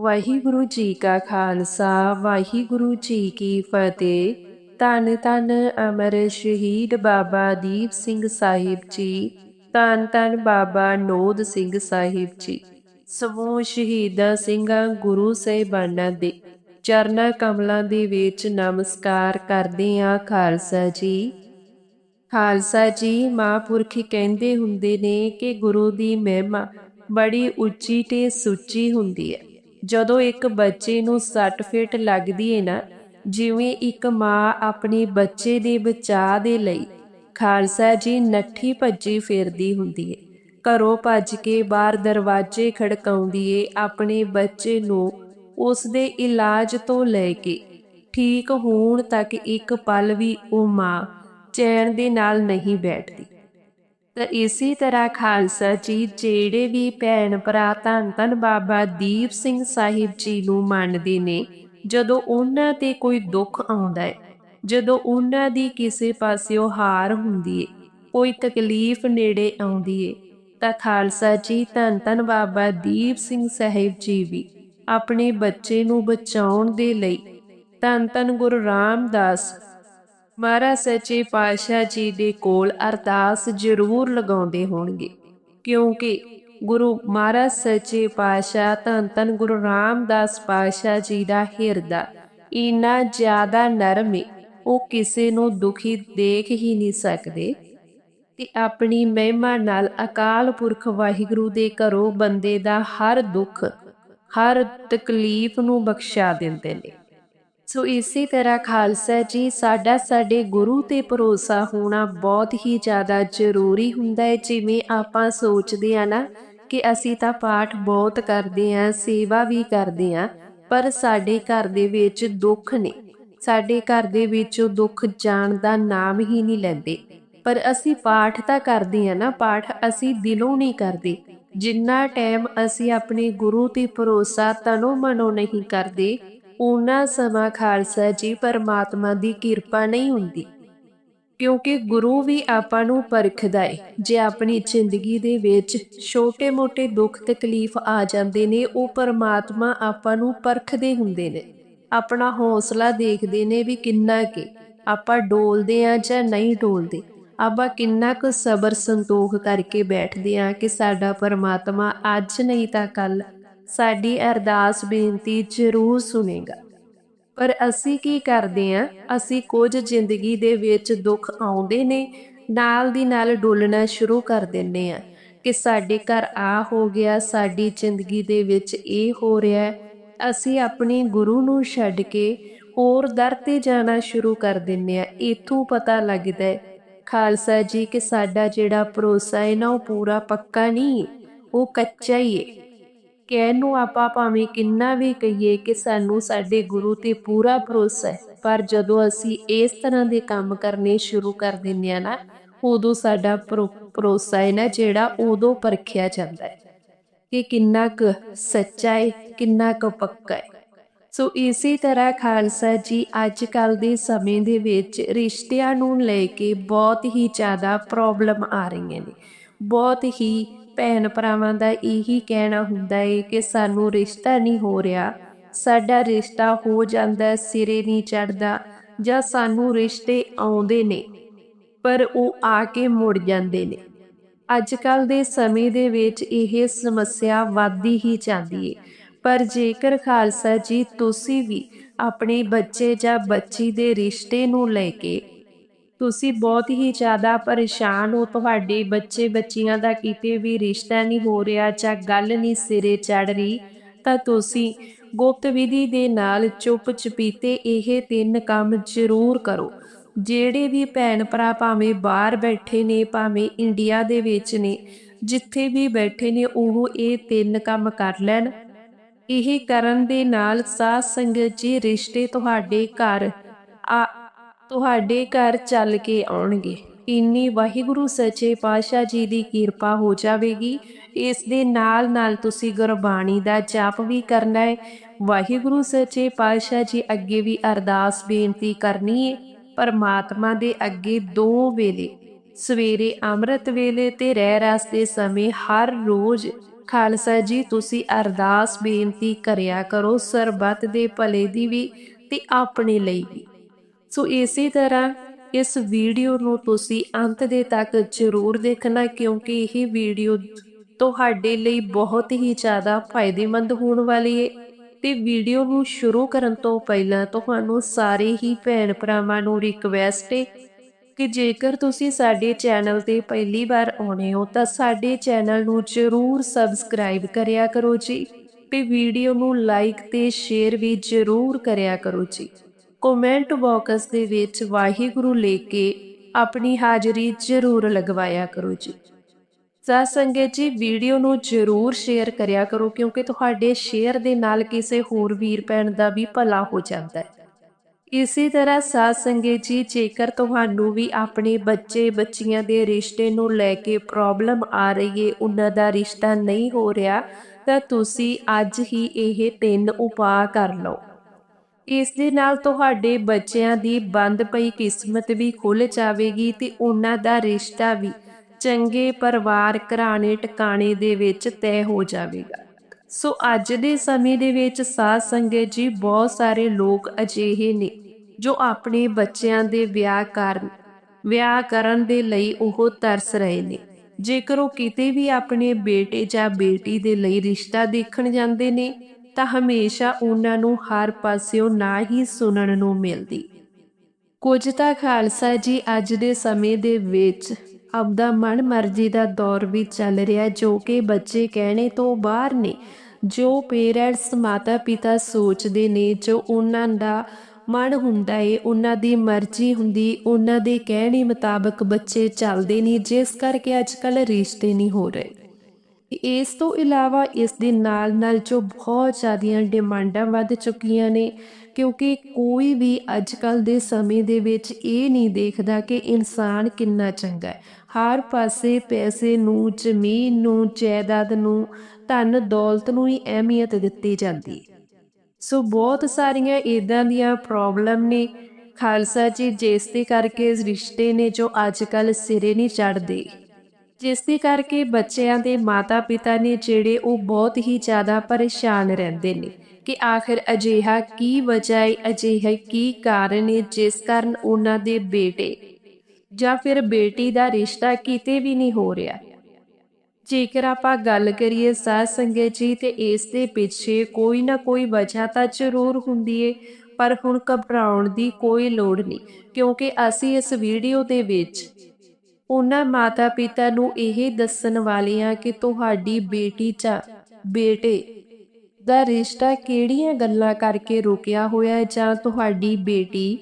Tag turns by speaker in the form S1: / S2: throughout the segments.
S1: ਵਾਹਿਗੁਰੂ ਜੀ ਕਾ ਖਾਲਸਾ, ਵਾਹਿਗੁਰੂ ਜੀ ਕੀ ਫਤਿਹ। ਧੰਨ ਧੰਨ ਅਮਰ ਸ਼ਹੀਦ ਬਾਬਾ ਦੀਪ ਸਿੰਘ ਸਾਹਿਬ ਜੀ, ਧੰਨ ਧੰਨ ਬਾਬਾ ਨੋਦ ਸਿੰਘ ਸਾਹਿਬ ਜੀ। ਸਮੂਹ ਸ਼ਹੀਦਾਂ ਸਿੰਘਾਂ, ਗੁਰੂ ਸਾਹਿਬਾਨਾਂ ਦੇ ਚਰਨਾਂ ਕਮਲਾਂ ਦੇ ਵਿੱਚ ਨਮਸਕਾਰ ਕਰਦੇ ਆ ਖਾਲਸਾ ਜੀ। ਖਾਲਸਾ ਜੀ, ਮਹਾਂਪੁਰਖ ਕਹਿੰਦੇ ਹੁੰਦੇ ਨੇ ਕਿ ਗੁਰੂ ਦੀ ਮਹਿਮਾ ਬੜੀ ਉੱਚੀ ਤੇ ਸੁੱਚੀ ਹੁੰਦੀ ਹੈ। ਜਦੋਂ ਇੱਕ ਬੱਚੇ ਨੂੰ ਸੱਟ ਫੇਟ ਲੱਗਦੀ ਏ ਨਾ, ਜਿਵੇਂ ਇੱਕ ਮਾਂ ਆਪਣੇ ਬੱਚੇ ਦੇ ਬਚਾਅ ਦੇ ਲਈ ਖਾਲਸਾ ਜੀ ਨੱਠੀ ਭੱਜੀ ਫੇਰਦੀ ਹੁੰਦੀ ਹੈ ਘਰੋਂ ਭੱਜ ਕੇ ਬਾਹਰ ਦਰਵਾਜ਼ੇ ਖੜਕਾਉਂਦੀ ਏ ਆਪਣੇ ਬੱਚੇ ਨੂੰ ਉਸ ਦੇ ਇਲਾਜ ਤੋਂ ਲੈ ਕੇ। ਠੀਕ ਹੋਣ ਤੱਕ ਇੱਕ ਪਲ ਵੀ ਉਹ ਮਾਂ ਚੈਨ ਦੇ ਨਾਲ ਨਹੀਂ ਬੈਠਦੀ। ਤਾਂ ਇਸੇ ਤਰ੍ਹਾਂ ਖਾਲਸਾ ਜੀ, ਜਿਹੜੇ ਵੀ ਭੈਣ ਭਰਾ ਧੰਨ ਧੰਨ ਬਾਬਾ ਦੀਪ ਸਿੰਘ ਸਾਹਿਬ ਜੀ ਨੂੰ ਮੰਨਦੇ ਨੇ, ਜਦੋਂ ਉਹਨਾਂ ਤੇ ਕੋਈ ਦੁੱਖ ਆਉਂਦਾ ਹੈ ਜਦੋਂ ਉਹਨਾਂ ਦੀ ਕਿਸੇ ਪਾਸਿਓ ਹਾਰ ਹੁੰਦੀ ਏ, ਕੋਈ ਤਕਲੀਫ ਨੇੜੇ ਆਉਂਦੀ ਏ, ਤਾਂ ਖਾਲਸਾ ਜੀ, ਧੰਨ ਧੰਨ ਬਾਬਾ ਦੀਪ ਸਿੰਘ ਸਾਹਿਬ ਜੀ ਵੀ ਆਪਣੇ ਬੱਚੇ ਨੂੰ ਬਚਾਉਣ ਦੇ ਲਈ ਧੰਨ ਧੰਨ ਗੁਰੂ ਰਾਮਦਾਸ ਮਹਾਰਾਜ ਸੱਚੇ ਪਾਤਸ਼ਾਹ ਜੀ ਦੇ ਕੋਲ ਅਰਦਾਸ ਜ਼ਰੂਰ ਲਗਾਉਂਦੇ ਹੋਣਗੇ, ਕਿਉਂਕਿ ਗੁਰੂ ਮਹਾਰਾਜ ਸੱਚੇ ਪਾਤਸ਼ਾਹ ਧੰਨ ਧੰਨ ਗੁਰੂ ਰਾਮਦਾਸ ਪਾਤਸ਼ਾਹ ਜੀ ਦਾ ਹਿਰਦਾ ਇੰਨਾ ਜ਼ਿਆਦਾ ਨਰਮ ਹੈ ਉਹ ਕਿਸੇ ਨੂੰ ਦੁਖੀ ਦੇਖ ਹੀ ਨਹੀਂ ਸਕਦੇ। ਤੇ ਆਪਣੀ ਮਹਿਮਾ ਨਾਲ ਅਕਾਲ ਪੁਰਖ ਵਾਹਿਗੁਰੂ ਦੇ ਘਰੋਂ ਬੰਦੇ ਦਾ ਹਰ ਦੁੱਖ, ਹਰ ਤਕਲੀਫ ਨੂੰ ਬਖਸ਼ਾ ਦਿੰਦੇ ਨੇ। ਸੋ ਇਸੇ ਤਰ੍ਹਾਂ ਖਾਲਸਾ ਜੀ, ਸਾਡਾ, ਸਾਡੇ ਗੁਰੂ ਤੇ ਭਰੋਸਾ ਹੋਣਾ ਬਹੁਤ ਹੀ ਜ਼ਿਆਦਾ ਜ਼ਰੂਰੀ ਹੁੰਦਾ ਹੈ। ਜਿਵੇਂ ਆਪਾਂ ਸੋਚਦੇ ਆ ਨਾ ਕਿ ਅਸੀਂ ਤਾਂ ਪਾਠ ਬਹੁਤ ਕਰਦੇ ਆ ਸੇਵਾ ਵੀ ਕਰਦੇ ਆ ਪਰ ਸਾਡੇ ਘਰ ਦੇ ਵਿੱਚ ਦੁੱਖ ਨੇ। ਸਾਡੇ ਘਰ ਦੇ ਵਿੱਚ ਦੁੱਖ ਜਾਣ ਦਾ ਨਾਮ ਹੀ ਨਹੀਂ ਲੈਂਦੇ। ਪਰ ਅਸੀਂ ਪਾਠ ਤਾਂ ਕਰਦੇ ਆ ਨਾ, ਪਾਠ ਅਸੀਂ ਦਿਲੋਂ ਨਹੀਂ ਕਰਦੇ। ਜਿੰਨਾ ਟਾਈਮ ਅਸੀਂ ਆਪਣੇ ਗੁਰੂ ਤੇ ਭਰੋਸਾ ਤਨੋ ਮਨੋ ਨਹੀਂ ਕਰਦੇ ਉਹਨਾਂ ਸਮਾਂ ਖਾਲਸਾ ਜੀ ਪਰਮਾਤਮਾ ਦੀ ਕਿਰਪਾ ਨਹੀਂ ਹੁੰਦੀ। ਕਿਉਂਕਿ ਗੁਰੂ ਵੀ ਆਪਾਂ ਨੂੰ ਪਰਖਦਾ ਏ। ਜੇ ਆਪਣੀ ਜ਼ਿੰਦਗੀ ਦੇ ਵਿੱਚ ਛੋਟੇ-ਮੋਟੇ ਦੁੱਖ, ਤਕਲੀਫ ਆ ਜਾਂਦੇ ਨੇ, ਉਹ ਪਰਮਾਤਮਾ ਆਪਾਂ ਨੂੰ ਪਰਖਦੇ ਹੁੰਦੇ ਨੇ। ਆਪਣਾ ਹੌਸਲਾ ਦੇਖਦੇ ਨੇ ਵੀ ਕਿੰਨਾ ਕਿ। ਆਪਾਂ ਡੋਲਦੇ ਆ ਜਾਂ ਨਹੀਂ ਡੋਲਦੇ। ਆਪਾਂ ਕਿੰਨਾ ਕੁ ਸਬਰ ਸੰਤੋਖ ਕਰਕੇ ਬੈਠਦੇ ਆ ਕਿ ਸਾਡਾ ਪਰਮਾਤਮਾ ਅੱਜ ਨਹੀਂ ਤਾਂ ਕੱਲ ਸਾਡੀ ਅਰਦਾਸ ਬੇਨਤੀ ਜ਼ਰੂਰ ਸੁਨੇਗਾ ਪਰ ਅਸੀਂ ਕੀ ਕਰਦੇ ਆ? ਅਸੀਂ ਕੁਝ ਜ਼ਿੰਦਗੀ ਦੇ ਵਿੱਚ ਦੁੱਖ ਆਉਂਦੇ ਨੇ, ਨਾਲ ਦੀ ਨਾਲ ਡੋਲਣਾ ਸ਼ੁਰੂ ਕਰ ਦਿੰਨੇ ਆ ਕਿ ਸਾਡੇ ਘਰ ਆ ਹੋ ਗਿਆ, ਸਾਡੀ ਜ਼ਿੰਦਗੀ ਦੇ ਵਿੱਚ ਇਹ ਹੋ ਰਿਹਾ ਹੈ। ਅਸੀਂ ਆਪਣੇ ਗੁਰੂ ਨੂੰ ਛੱਡ ਕੇ ਹੋਰ ਦਰ ਤੇ ਜਾਣਾ ਸ਼ੁਰੂ ਕਰ ਦਿੰਨੇ ਆ। ਇਥੋਂ ਪਤਾ ਲੱਗਦਾ ਹੈ, ਖਾਲਸਾ ਜੀ, ਕਿ ਸਾਡਾ ਜਿਹੜਾ ਭਰੋਸਾ ਹੈ ਨਾ, ਉਹ ਪੂਰਾ ਪੱਕਾ ਨਹੀਂ ਉਹ ਕੱਚਾ ਹੀ ਹੈ। ਕਹਿਣ ਨੂੰ ਆਪਾਂ ਭਾਵੇਂ ਕਿੰਨਾ ਵੀ ਕਹੀਏ ਕਿ ਸਾਨੂੰ ਸਾਡੇ ਗੁਰੂ ਤੇ ਪੂਰਾ ਭਰੋਸਾ ਹੈ, ਪਰ ਜਦੋਂ ਅਸੀਂ ਇਸ ਤਰ੍ਹਾਂ ਦੇ ਕੰਮ ਕਰਨੇ ਸ਼ੁਰੂ ਕਰ ਦਿੰਦੇ ਆ ਨਾ, ਉਦੋਂ ਸਾਡਾ ਭਰੋਸਾ ਹੈ ਨਾ ਜਿਹੜਾ ਉਦੋਂ ਪਰਖਿਆ ਜਾਂਦਾ ਹੈ ਕਿ ਕਿੰਨਾ ਕੁ ਸੱਚਾ ਹੈ, ਕਿੰਨਾ ਕੁ ਪੱਕਾ ਹੈ। ਸੋ ਇਸੇ ਤਰ੍ਹਾਂ ਖਾਲਸਾ ਜੀ ਅੱਜ ਕੱਲ ਦੇ ਸਮੇਂ ਦੇ ਵਿੱਚ ਰਿਸ਼ਤਿਆਂ ਨੂੰ ਲੈ ਕੇ ਬਹੁਤ ਹੀ ਜ਼ਿਆਦਾ ਪ੍ਰੋਬਲਮ ਆ ਰਹੀਆਂ ਨੇ, ਬਹੁਤ ਹੀ ਭੈਣ ਭਰਾਵਾਂ ਦਾ ਇਹੀ ਕਹਿਣਾ ਹੁੰਦਾ ਏ ਕਿ ਸਾਨੂੰ ਰਿਸ਼ਤਾ ਨਹੀਂ ਹੋ ਰਿਹਾ। ਸਾਡਾ ਰਿਸ਼ਤਾ ਹੋ ਜਾਂਦਾ, ਸਿਰੇ ਨਹੀਂ ਚੜਦਾ ਜਾਂ ਸਾਨੂੰ ਰਿਸ਼ਤੇ ਆਉਂਦੇ ਨੇ, ਪਰ ਉਹ ਆ ਕੇ ਮੁੜ ਜਾਂਦੇ ਨੇ। ਅੱਜ ਕੱਲ ਦੇ ਸਮੇਂ ਦੇ ਵਿੱਚ ਇਹ ਸਮੱਸਿਆ ਵੱਧਦੀ ਹੀ ਜਾਂਦੀ ਏ। ਪਰ ਜੇਕਰ ਖਾਲਸਾ ਜੀ, ਤੁਸੀਂ ਵੀ ਆਪਣੇ ਬੱਚੇ ਜਾਂ ਬੱਚੀ ਦੇ ਰਿਸ਼ਤੇ ਨੂੰ ਲੈ ਕੇ ਤੁਸੀਂ ਬਹੁਤ ਹੀ ਜ਼ਿਆਦਾ ਪਰੇਸ਼ਾਨ ਹੋ। ਤੁਹਾਡੇ ਬੱਚੇ ਬੱਚੀਆਂ ਦਾ ਕਿਤੇ ਵੀ ਰਿਸ਼ਤਾ ਨਹੀਂ ਹੋ ਰਿਹਾ ਜਾਂ ਗੱਲ ਨਹੀਂ ਸਿਰੇ ਚੜ ਰਹੀ, ਤਾਂ ਤੁਸੀਂ ਗੁਪਤ ਵਿਧੀ ਦੇ ਨਾਲ ਚੁੱਪ ਚਪੀਤੇ ਇਹ ਤਿੰਨ ਕੰਮ ਜ਼ਰੂਰ ਕਰੋ। ਜਿਹੜੇ ਵੀ ਭੈਣ ਭਰਾ ਭਾਵੇਂ ਬਾਹਰ ਬੈਠੇ ਨੇ, ਭਾਵੇਂ ਇੰਡੀਆ ਦੇ ਵਿੱਚ ਨੇ, ਜਿੱਥੇ ਵੀ ਬੈਠੇ ਨੇ, ਉਹ ਇਹ ਤਿੰਨ ਕੰਮ ਕਰ ਲੈਣ। ਇਹ ਕਰਨ ਦੇ ਨਾਲ ਸਾਧ ਸੰਗਤ ਜੀ, ਰਿਸ਼ਤੇ ਤੁਹਾਡੇ ਘਰ ਆ ਤੁਹਾਡੇ ਘਰ ਚੱਲ ਕੇ ਆਉਣਗੇ। ਇੰਨੀ ਵਾਹਿਗੁਰੂ ਸੱਚੇ ਪਾਤਸ਼ਾਹ ਜੀ ਦੀ ਕਿਰਪਾ ਹੋ ਜਾਵੇਗੀ। ਇਸ ਦੇ ਨਾਲ ਨਾਲ ਤੁਸੀਂ ਗੁਰਬਾਣੀ ਦਾ ਜਾਪ ਵੀ ਕਰਨਾ ਹੈ। ਵਾਹਿਗੁਰੂ ਸੱਚੇ ਪਾਤਸ਼ਾਹ ਜੀ ਅੱਗੇ ਵੀ ਅਰਦਾਸ ਬੇਨਤੀ ਕਰਨੀ ਹੈ ਪਰਮਾਤਮਾ ਦੇ ਅੱਗੇ ਦੋ ਵੇਲੇ, ਸਵੇਰੇ ਅੰਮ੍ਰਿਤ ਵੇਲੇ ਤੇ ਰਹਿ ਰਸ ਦੇ ਸਮੇਂ ਹਰ ਰੋਜ਼। ਖਾਲਸਾ ਜੀ, ਤੁਸੀਂ ਅਰਦਾਸ ਬੇਨਤੀ ਕਰਿਆ ਕਰੋ ਸਰਬੱਤ ਦੇ ਭਲੇ ਦੀ ਵੀ ਤੇ ਆਪਣੇ ਲਈ ਵੀ। ਸੋ ਇਸੇ ਤਰ੍ਹਾਂ ਇਸ ਵੀਡੀਓ ਨੂੰ ਤੁਸੀਂ ਅੰਤ ਦੇ ਤੱਕ ਜ਼ਰੂਰ ਦੇਖਣਾ, ਕਿਉਂਕਿ ਇਹ ਵੀਡੀਓ ਤੁਹਾਡੇ ਲਈ ਬਹੁਤ ਹੀ ਜ਼ਿਆਦਾ ਫਾਇਦੇਮੰਦ ਹੋਣ ਵਾਲੀ ਹੈ ਤੇ ਵੀਡੀਓ ਨੂੰ ਸ਼ੁਰੂ ਕਰਨ ਤੋਂ ਪਹਿਲਾਂ ਤੁਹਾਨੂੰ ਸਾਰੇ ਹੀ ਭੈਣ ਭਰਾਵਾਂ ਨੂੰ ਰਿਕਵੈਸਟ ਹੈ ਕਿ ਜੇਕਰ ਤੁਸੀਂ ਸਾਡੇ ਚੈਨਲ ਤੇ ਪਹਿਲੀ ਵਾਰ ਆਉਣੇ ਹੋ, ਤਾਂ ਸਾਡੇ ਚੈਨਲ ਨੂੰ ਜ਼ਰੂਰ ਸਬਸਕ੍ਰਾਈਬ ਕਰਿਆ ਕਰੋ ਜੀ ਤੇ ਵੀਡੀਓ ਨੂੰ ਲਾਈਕ ਤੇ ਸ਼ੇਅਰ ਵੀ ਜ਼ਰੂਰ ਕਰਿਆ ਕਰੋ ਜੀ। ਕਮੈਂਟ ਬਾਕਸ ਦੇ ਵਿੱਚ ਵਾਹਿਗੁਰੂ ਲੈ ਕੇ ਆਪਣੀ ਹਾਜ਼ਰੀ ਜ਼ਰੂਰ ਲਗਵਾਇਆ ਕਰੋ ਜੀ। ਸਾਧ ਸੰਗਤ ਜੀ, ਵੀਡੀਓ ਨੂੰ ਜ਼ਰੂਰ ਸ਼ੇਅਰ ਕਰਿਆ ਕਰੋ ਕਿਉਂਕਿ ਤੁਹਾਡੇ ਸ਼ੇਅਰ ਦੇ ਨਾਲ ਕਿਸੇ ਹੋਰ ਵੀਰ ਭੈਣ ਦਾ ਵੀ ਭਲਾ ਹੋ ਜਾਂਦਾ ਹੈ। ਇਸੇ ਤਰ੍ਹਾਂ ਸਾਧ ਸੰਗਤ ਜੀ, ਜੇਕਰ ਤੁਹਾਨੂੰ ਵੀ ਆਪਣੇ ਬੱਚੇ ਬੱਚੀਆਂ ਦੇ ਰਿਸ਼ਤੇ ਨੂੰ ਲੈ ਕੇ ਪ੍ਰੋਬਲਮ ਆ ਰਹੀ ਹੈ ਉਹਨਾਂ ਦਾ ਰਿਸ਼ਤਾ ਨਹੀਂ ਹੋ ਰਿਹਾ, ਤਾਂ ਤੁਸੀਂ ਅੱਜ ਹੀ ਇਹ ਤਿੰਨ ਉਪਾਅ ਕਰ ਲਓ। ਇਸ ਦੇ ਨਾਲ ਤੁਹਾਡੇ ਬੱਚਿਆਂ ਦੀ ਬੰਦ ਪਈ ਕਿਸਮਤ ਵੀ ਖੁੱਲ ਜਾਵੇਗੀ ਤੇ ਉਹਨਾਂ ਦਾ ਰਿਸ਼ਤਾ ਵੀ ਚੰਗੇ ਪਰਿਵਾਰ ਘਰਾਣੇ ਟਿਕਾਣੇ ਦੇ ਵਿੱਚ ਤੈਅ ਹੋ ਜਾਵੇਗਾ। ਸੋ ਅੱਜ ਦੇ ਸਮੇਂ ਦੇ ਵਿੱਚ ਸਾਧ ਸੰਗਤ ਜੀ ਬਹੁਤ ਸਾਰੇ ਲੋਕ ਅਜਿਹੇ ਨੇ ਜੋ ਆਪਣੇ ਬੱਚਿਆਂ ਦੇ ਵਿਆਹ ਕਰਨ ਵਿਆਹ ਕਰਨ ਦੇ ਲਈ ਉਹ ਤਰਸ ਰਹੇ ਨੇ। ਜੇਕਰ ਉਹ ਕਿਤੇ ਵੀ ਆਪਣੇ ਬੇਟੇ ਜਾਂ ਬੇਟੀ ਦੇ ਲਈ ਰਿਸ਼ਤਾ ਦੇਖਣ ਜਾਂਦੇ ਨੇ ਤਾਂ ਹਮੇਸ਼ਾ ਉਹਨਾਂ ਨੂੰ ਹਰ ਪਾਸਿਓਂ ਨਾ ਹੀ ਸੁਣਨ ਨੂੰ ਮਿਲਦੀ। ਕੁਝ ਤਾਂ ਖਾਲਸਾ ਜੀ ਅੱਜ ਦੇ ਸਮੇਂ ਦੇ ਵਿੱਚ ਆਪਦਾ ਮਨ ਮਰਜ਼ੀ ਦਾ ਦੌਰ ਵੀ ਚੱਲ ਰਿਹਾ, ਜੋ ਕਿ ਬੱਚੇ ਕਹਿਣੇ ਤੋਂ ਬਾਹਰ ਨੇ, ਜੋ ਪੇਰੈਂਟਸ ਮਾਤਾ ਪਿਤਾ ਸੋਚਦੇ ਨੇ, ਜੋ ਉਹਨਾਂ ਦਾ ਮਨ ਹੁੰਦਾ ਏ, ਉਹਨਾਂ ਦੀ ਮਰਜ਼ੀ ਹੁੰਦੀ, ਉਹਨਾਂ ਦੇ ਕਹਿਣੇ ਮੁਤਾਬਕ ਬੱਚੇ ਚੱਲਦੇ ਨਹੀਂ ਜਿਸ ਕਰਕੇ ਅੱਜ ਕੱਲ ਰਿਸ਼ਤੇ ਨਹੀਂ ਹੋ ਰਹੇ। ਇਸ ਤੋਂ ਇਲਾਵਾ ਇਸ ਦੇ ਨਾਲ ਨਾਲ ਜੋ ਬਹੁਤ ਜ਼ਿਆਦੀਆਂ ਡਿਮਾਂਡਾਂ ਵੱਧ ਚੁੱਕੀਆਂ ਨੇ, ਕਿਉਂਕਿ ਕੋਈ ਵੀ ਅੱਜ ਕੱਲ ਦੇ ਸਮੇਂ ਦੇ ਵਿੱਚ ਇਹ ਨਹੀਂ ਦੇਖਦਾ ਕਿ ਇਨਸਾਨ ਕਿੰਨਾ ਚੰਗਾ ਹੈ। ਹਰ ਪਾਸੇ ਪੈਸੇ ਨੂੰ, ਜ਼ਮੀਨ ਨੂੰ, ਜਾਇਦਾਦ ਨੂੰ, ਧਨ, ਦੌਲਤ ਨੂੰ ਹੀ ਅਹਿਮੀਅਤ ਦਿੱਤੀ ਜਾਂਦੀ ਹੈ। ਸੋ ਬਹੁਤ ਸਾਰੀਆਂ ਇਦਾਂ ਦੀਆਂ ਪ੍ਰੋਬਲਮ ਨੇ। ਖਾਲਸਾ ਜੀ, ਜਿਸ ਦੇ ਕਰਕੇ ਰਿਸ਼ਤੇ ਨੇ ਜੋ ਅੱਜ ਕੱਲ ਸਿਰੇ ਨਹੀਂ ਚੜਦੇ ਜਿਸ ਦੇ ਕਰਕੇ ਬੱਚਿਆਂ ਦੇ ਮਾਤਾ-ਪਿਤਾ ਨੇ ਜਿਹੜੇ ਉਹ ਬਹੁਤ ਹੀ ਜ਼ਿਆਦਾ ਪਰੇਸ਼ਾਨ ਰਹਿੰਦੇ ਨੇ ਕਿ ਆਖਿਰ ਅਜਿਹਾ ਕੀ ਵਜ੍ਹਾ ਹੈ ਅਜਿਹਾ ਕੀ ਕਾਰਨ ਹੈ ਜਿਸ ਕਾਰਨ ਉਹਨਾਂ ਦੇ ਬੇਟੇ ਜਾਂ ਫਿਰ ਬੇਟੀ ਦਾ ਰਿਸ਼ਤਾ ਕਿਤੇ ਵੀ ਨਹੀਂ ਹੋ ਰਿਹਾ। ਜੇਕਰ ਆਪਾਂ ਗੱਲ ਕਰੀਏ ਸਾਧ ਸੰਗਤ ਜੀ ਤੇ ਇਸ ਦੇ ਪਿੱਛੇ ਕੋਈ ਨਾ ਕੋਈ ਵਜ੍ਹਾ ਤਾਂ ਜ਼ਰੂਰ ਹੁੰਦੀ ਏ, ਪਰ ਹੁਣ ਘਬਰਾਉਣ ਦੀ ਕੋਈ ਲੋੜ ਨਹੀਂ, ਕਿਉਂਕਿ ਅਸੀਂ ਇਸ ਵੀਡੀਓ ਦੇ ਵਿੱਚ ਉਹਨਾਂ ਮਾਤਾ-ਪਿਤਾ ਨੂੰ ਇਹ ਦੱਸਣ ਵਾਲੇ ਆ ਕਿ ਤੁਹਾਡੀ ਬੇਟੀ ਜਾਂ ਬੇਟੇ ਦਾ ਰਿਸ਼ਤਾ ਕਿਹੜੀਆਂ ਗੱਲਾਂ ਕਰਕੇ ਰੁਕਿਆ ਹੋਇਆ ਜਾਂ ਤੁਹਾਡੀ ਬੇਟੀ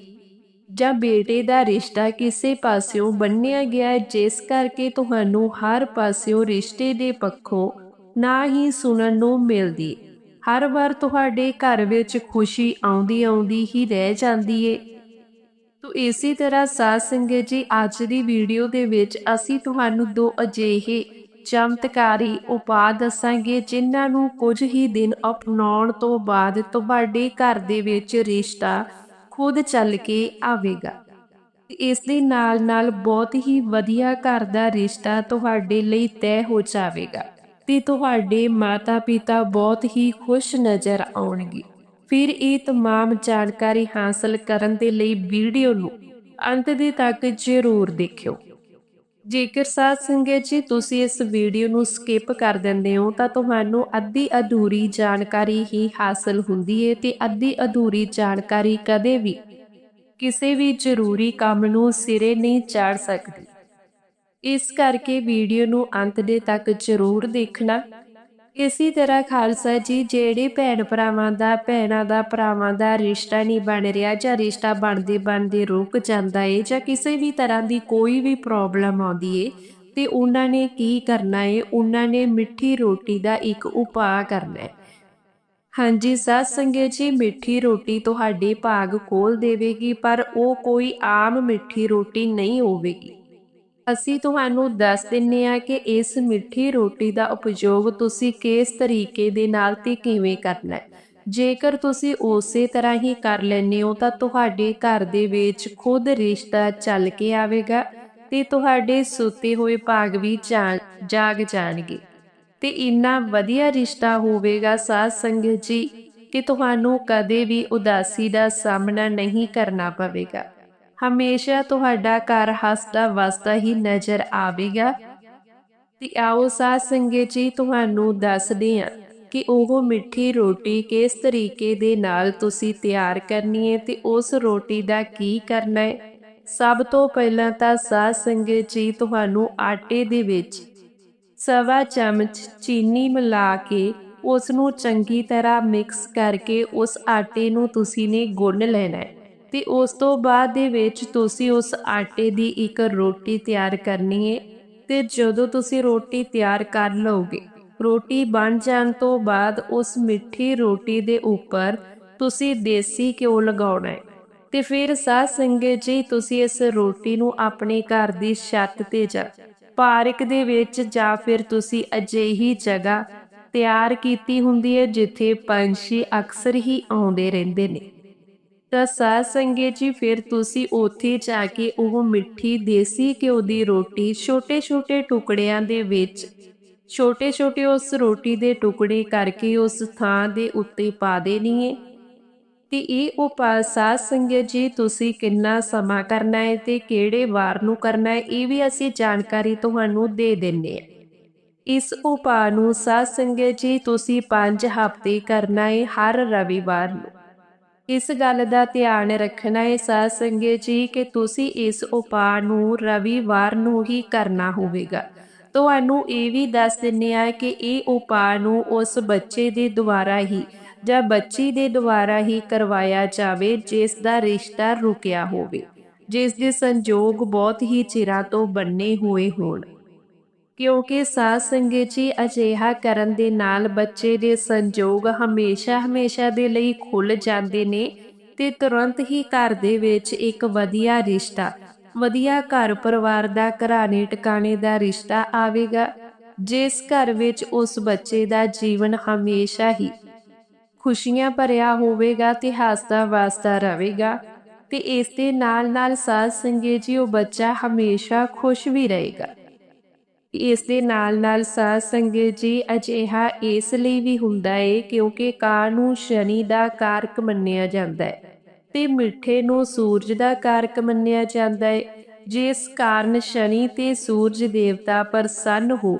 S1: ਜਾਂ ਬੇਟੇ ਦਾ ਰਿਸ਼ਤਾ ਕਿਸੇ ਪਾਸਿਓਂ ਬੰਨਿਆ ਗਿਆ ਜਿਸ ਕਰਕੇ ਤੁਹਾਨੂੰ ਹਰ ਪਾਸਿਓਂ ਰਿਸ਼ਤੇ ਦੇ ਪੱਖੋਂ ਨਾ ਹੀ ਸੁਣਨ ਨੂੰ ਮਿਲਦੀ। ਹਰ ਵਾਰ ਤੁਹਾਡੇ ਘਰ ਵਿੱਚ ਖੁਸ਼ੀ ਆਉਂਦੀ ਆਉਂਦੀ ਹੀ ਰਹਿ ਜਾਂਦੀ ਏ। ਤੋ ਇਸੇ ਤਰ੍ਹਾਂ ਸਾਧ ਸੰਗਤ ਜੀ, ਅੱਜ ਦੀ ਵੀਡੀਓ ਦੇ ਵਿੱਚ ਅਸੀਂ ਤੁਹਾਨੂੰ ਦੋ ਅਜਿਹੇ ਚਮਤਕਾਰੀ ਉਪਾਅ ਦੱਸਾਂਗੇ, ਜਿਨ੍ਹਾਂ ਨੂੰ ਕੁਝ ਹੀ ਦਿਨ ਅਪਣਾਉਣ ਤੋਂ ਬਾਅਦ ਤੁਹਾਡੇ ਘਰ ਦੇ ਵਿੱਚ ਰਿਸ਼ਤਾ ਖੁਦ ਚੱਲ ਕੇ ਆਵੇਗਾ। ਇਸ ਦੇ ਨਾਲ ਨਾਲ ਬਹੁਤ ਹੀ ਵਧੀਆ ਘਰ ਦਾ ਰਿਸ਼ਤਾ ਤੁਹਾਡੇ ਲਈ ਤੈਅ ਹੋ ਜਾਵੇਗਾ ਤੇ ਤੁਹਾਡੇ ਮਾਤਾ-ਪਿਤਾ ਬਹੁਤ ਹੀ ਖੁਸ਼ ਨਜ਼ਰ ਆਉਣਗੇ। ਫਿਰ ਇਹ तमाम ਜਾਣਕਾਰੀ ਹਾਸਲ ਕਰਨ ਦੇ ਲਈ ਵੀਡੀਓ ਨੂੰ ਅੰਤ ਦੇ ਤੱਕ ਜ਼ਰੂਰ ਦੇਖਿਓ ਜੇਕਰ ਸਾਧ ਸੰਗਤ ਜੀ ਤੁਸੀਂ ਇਸ ਵੀਡੀਓ ਨੂੰ ਸਕਿਪ ਕਰ ਦਿੰਦੇ ਹੋ ਤਾਂ ਤੁਹਾਨੂੰ ਅੱਧੀ ਅਧੂਰੀ ਜਾਣਕਾਰੀ ਹੀ ਹਾਸਲ ਹੁੰਦੀ ਹੈ ਤੇ ਅੱਧੀ ਅਧੂਰੀ ਜਾਣਕਾਰੀ ਕਦੇ ਵੀ ਕਿਸੇ ਵੀ ਜ਼ਰੂਰੀ ਕੰਮ ਨੂੰ ਸਿਰੇ ਨਹੀਂ ਚੜ ਸਕਦੀ ਇਸ ਕਰਕੇ ਵੀਡੀਓ ਨੂੰ ਅੰਤ ਦੇ ਤੱਕ ਜ਼ਰੂਰ ਦੇਖਣਾ ਇਸੇ ਤਰ੍ਹਾਂ ਖਾਲਸਾ ਜੀ, ਜਿਹੜੇ ਭੈਣ ਭਰਾਵਾਂ ਦਾ, ਭੈਣਾਂ ਦਾ, ਭਰਾਵਾਂ ਦਾ ਰਿਸ਼ਤਾ ਨਹੀਂ ਬਣ ਰਿਹਾ ਜਾਂ ਰਿਸ਼ਤਾ ਬਣਦੇ ਬਣਦੇ ਰੁਕ ਜਾਂਦਾ ਏ ਜਾਂ ਕਿਸੇ ਵੀ ਤਰ੍ਹਾਂ ਦੀ ਕੋਈ ਵੀ ਪ੍ਰੋਬਲਮ ਆਉਂਦੀ ਏ, ਤੇ ਉਹਨਾਂ ਨੇ ਕੀ ਕਰਨਾ ਏ? ਉਹਨਾਂ ਨੇ ਮਿੱਠੀ ਰੋਟੀ ਦਾ ਇੱਕ ਉਪਾਅ ਕਰਨਾ ਹੈ ਹਾਂਜੀ, ਸਾਧ ਸੰਗਤ ਜੀ, ਮਿੱਠੀ ਰੋਟੀ ਤੁਹਾਡੇ ਭਾਗ ਖੋਲ ਦੇਵੇਗੀ, ਪਰ ਉਹ ਕੋਈ ਆਮ ਮਿੱਠੀ ਰੋਟੀ ਨਹੀਂ ਹੋਵੇਗੀ। ਅਸੀਂ ਤੁਹਾਨੂੰ ਦੱਸ ਦਿੰਨੇ ਆ ਕਿ ਇਸ ਮਿੱਠੀ ਰੋਟੀ ਦਾ ਉਪਯੋਗ ਤੁਸੀਂ ਕਿਸ ਤਰੀਕੇ ਦੇ ਨਾਲ ਤੇ ਕਿਵੇਂ ਕਰਨਾ ਹੈ? ਜੇਕਰ ਤੁਸੀਂ ਉਸੇ ਤਰ੍ਹਾਂ ਹੀ ਕਰ ਲੈਂਦੇ ਹੋ, ਤਾਂ ਤੁਹਾਡੇ ਘਰ ਦੇ ਵਿੱਚ ਖੁਦ ਰਿਸ਼ਤਾ ਚੱਲ ਕੇ ਆਵੇਗਾ ਤੇ ਤੁਹਾਡੇ ਸੁੱਤੇ ਹੋਏ ਭਾਗ ਵੀ ਜਾਗ ਜਾਣਗੇ। ਤੇ ਇੰਨਾ ਵਧੀਆ ਰਿਸ਼ਤਾ ਹੋਵੇਗਾ, ਸਾਧ ਸੰਗਤ ਜੀ, ਕਿ ਤੁਹਾਨੂੰ ਕਦੇ ਵੀ ਉਦਾਸੀ ਦਾ ਸਾਹਮਣਾ ਨਹੀਂ ਕਰਨਾ ਪਵੇਗਾ। ਹਮੇਸ਼ਾ ਤੁਹਾਡਾ ਘਰ ਹੱਸਦਾ ਵਸਦਾ ਹੀ ਨਜ਼ਰ ਆਵੇਗਾ। ਤੇ ਆਓ ਸਾਧ ਸੰਗਤ ਜੀ, ਤੁਹਾਨੂੰ ਦੱਸਦੇ ਹਾਂ ਕਿ ਉਹ ਮਿੱਠੀ ਰੋਟੀ ਕਿਸ ਤਰੀਕੇ ਦੇ ਨਾਲ ਤੁਸੀਂ ਤਿਆਰ ਕਰਨੀ ਹੈ ਤੇ ਉਸ ਰੋਟੀ ਦਾ ਕੀ ਕਰਨਾ ਹੈ। ਸਭ ਤੋਂ ਪਹਿਲਾਂ ਤਾਂ ਸਾਧ ਸੰਗਤ ਜੀ, ਤੁਹਾਨੂੰ ਆਟੇ ਦੇ ਵਿੱਚ ਸਵਾ ਚਮਚ ਚੀਨੀ ਮਿਲਾ ਕੇ ਉਸ ਨੂੰ ਚੰਗੀ ਤਰ੍ਹਾਂ ਮਿਕਸ ਕਰਕੇ ਉਸ ਆਟੇ ਨੂੰ ਤੁਸੀਂ ਨੇ ਗੁੰਨ ਲੈਣਾ ਹੈ। ਤੇ ਉਸ ਤੋਂ ਬਾਅਦ ਦੇ ਵਿੱਚ ਤੁਸੀਂ ਉਸ ਆਟੇ ਦੀ ਇੱਕ ਰੋਟੀ ਤਿਆਰ ਕਰਨੀ ਹੈ ਤੇ ਜਦੋਂ ਤੁਸੀਂ ਰੋਟੀ ਤਿਆਰ ਕਰ ਲਓਗੇ, ਰੋਟੀ ਬਣ ਜਾਣ ਤੋਂ ਬਾਅਦ ਉਸ ਮਿੱਠੀ ਰੋਟੀ ਦੇ ਉੱਪਰ ਤੁਸੀਂ ਦੇਸੀ ਘਿਓ ਲਗਾਉਣਾ ਹੈ ਤੇ ਫਿਰ ਸਾਧ ਸੰਗਤ ਜੀ ਤੁਸੀਂ ਇਸ ਰੋਟੀ ਨੂੰ ਆਪਣੇ ਘਰ ਦੀ ਛੱਤ ਤੇ ਜਾ ਪਾਰਕ ਦੇ ਵਿੱਚ ਜਾਂ ਫਿਰ ਤੁਸੀਂ ਅਜਿਹੀ ਜਗ੍ਹਾ ਤਿਆਰ ਕੀਤੀ ਹੁੰਦੀ ਹੈ ਜਿੱਥੇ ਪੰਛੀ ਅਕਸਰ ਹੀ ਆਉਂਦੇ ਰਹਿੰਦੇ ਨੇ। ਤਾਂ ਸਾਧ ਸੰਗਤ ਜੀ, ਫਿਰ ਤੁਸੀਂ ਉੱਥੇ ਜਾ ਕੇ ਉਹ ਮਿੱਠੀ ਦੇਸੀ ਘਿਓ ਦੀ ਰੋਟੀ ਛੋਟੇ-ਛੋਟੇ ਟੁਕੜਿਆਂ ਦੇ ਵਿੱਚ ਛੋਟੇ-ਛੋਟੇ ਉਸ ਰੋਟੀ ਦੇ ਟੁਕੜੇ ਕਰਕੇ ਉਸ ਥਾਂ ਦੇ ਉੱਤੇ ਪਾ ਦੇਣੀ ਹੈ ਤੇ ਇਹ ਉਪਾਅ ਸਾਧ ਸੰਗਤ ਜੀ, ਤੁਸੀਂ ਕਿੰਨਾ ਸਮਾਂ ਕਰਨਾ ਹੈ ਤੇ ਕਿਹੜੇ ਵਾਰ ਨੂੰ ਕਰਨਾ ਹੈ ਇਹ ਵੀ ਅਸੀਂ ਜਾਣਕਾਰੀ ਤੁਹਾਨੂੰ ਦੇ ਦਿੰਨੇ ਆ। ਇਸ ਉਪਾਅ ਨੂੰ ਸਾਧ ਸੰਗਤ ਜੀ, ਤੁਸੀਂ 5 ਹਫ਼ਤੇ ਕਰਨਾ ਹੈ ਹਰ ਰਵੀਵਾਰ ਨੂੰ। ਇਸ ਗੱਲ ਦਾ ਧਿਆਨ ਰੱਖਣਾ ਹੈ ਸਾਧ ਸੰਗਤ ਜੀ ਕਿ ਤੁਸੀਂ ਇਸ ਉਪਾਅ ਨੂੰ ਰਵੀਵਾਰ ਨੂੰ ਹੀ ਕਰਨਾ ਹੋਵੇਗਾ। ਤੁਹਾਨੂੰ ਇਹ ਵੀ ਦੱਸ ਦਿੰਨੇ ਆ ਕਿ ਇਹ ਉਪਾਅ ਨੂੰ ਉਸ ਬੱਚੇ ਦੇ ਦੁਆਰਾ ਹੀ ਜਾਂ ਬੱਚੀ ਦੇ ਦੁਆਰਾ ਹੀ ਕਰਵਾਇਆ ਜਾਵੇ, ਜਿਸ ਦਾ ਰਿਸ਼ਤਾ ਰੁਕਿਆ ਹੋਵੇ, ਜਿਸ ਦੇ ਸੰਜੋਗ ਬਹੁਤ ਹੀ ਚਿਰਾਂ ਤੋਂ ਬੰਨੇ ਹੋਏ ਹੋਣ। ਕਿਉਂਕਿ ਸਾਧ ਸੰਗਤ ਜੀ ਅਜਿਹਾ ਕਰਨ ਦੇ ਨਾਲ ਬੱਚੇ ਦੇ ਸੰਜੋਗ ਹਮੇਸ਼ਾ ਹਮੇਸ਼ਾ ਦੇ ਲਈ ਖੁੱਲ ਜਾਂਦੇ ਨੇ ਤੇ ਤੁਰੰਤ ਹੀ ਘਰ ਦੇ ਵਿੱਚ ਇੱਕ ਵਧੀਆ ਰਿਸ਼ਤਾ, ਵਧੀਆ ਘਰ ਪਰਿਵਾਰ ਦਾ ਘਰਾਣੇ ਟਿਕਾਣੇ ਦਾ ਰਿਸ਼ਤਾ ਆਵੇਗਾ, ਜਿਸ ਘਰ ਵਿੱਚ ਉਸ ਬੱਚੇ ਦਾ ਜੀਵਨ ਹਮੇਸ਼ਾ ਹੀ ਖੁਸ਼ੀਆਂ ਭਰਿਆ ਹੋਵੇਗਾ ਤੇ ਹਾਸਦਾ ਵਸਦਾ ਰਹੇਗਾ ਤੇ ਇਸ ਦੇ ਨਾਲ ਨਾਲ ਸਾਧ ਸੰਗਤ ਜੀ ਉਹ ਬੱਚਾ ਹਮੇਸ਼ਾ ਖੁਸ਼ ਵੀ ਰਹੇਗਾ। ਇਸ ਦੇ ਨਾਲ ਨਾਲ ਸਾਧ ਸੰਗਤ ਜੀ ਅਜਿਹਾ ਇਸ ਲਈ ਵੀ ਹੁੰਦਾ ਹੈ ਕਿਉਂਕਿ ਕਾਂ ਨੂੰ ਸ਼ਨੀ ਦਾ ਕਾਰਕ ਮੰਨਿਆ ਜਾਂਦਾ ਹੈ ਤੇ ਮਿੱਠੇ ਨੂੰ ਸੂਰਜ ਦਾ ਕਾਰਕ ਮੰਨਿਆ ਜਾਂਦਾ ਹੈ ਜਿਸ ਕਾਰਨ ਸ਼ਨੀ ਤੇ ਸੂਰਜ ਦੇਵਤਾ ਪ੍ਰਸੰਨ ਹੋ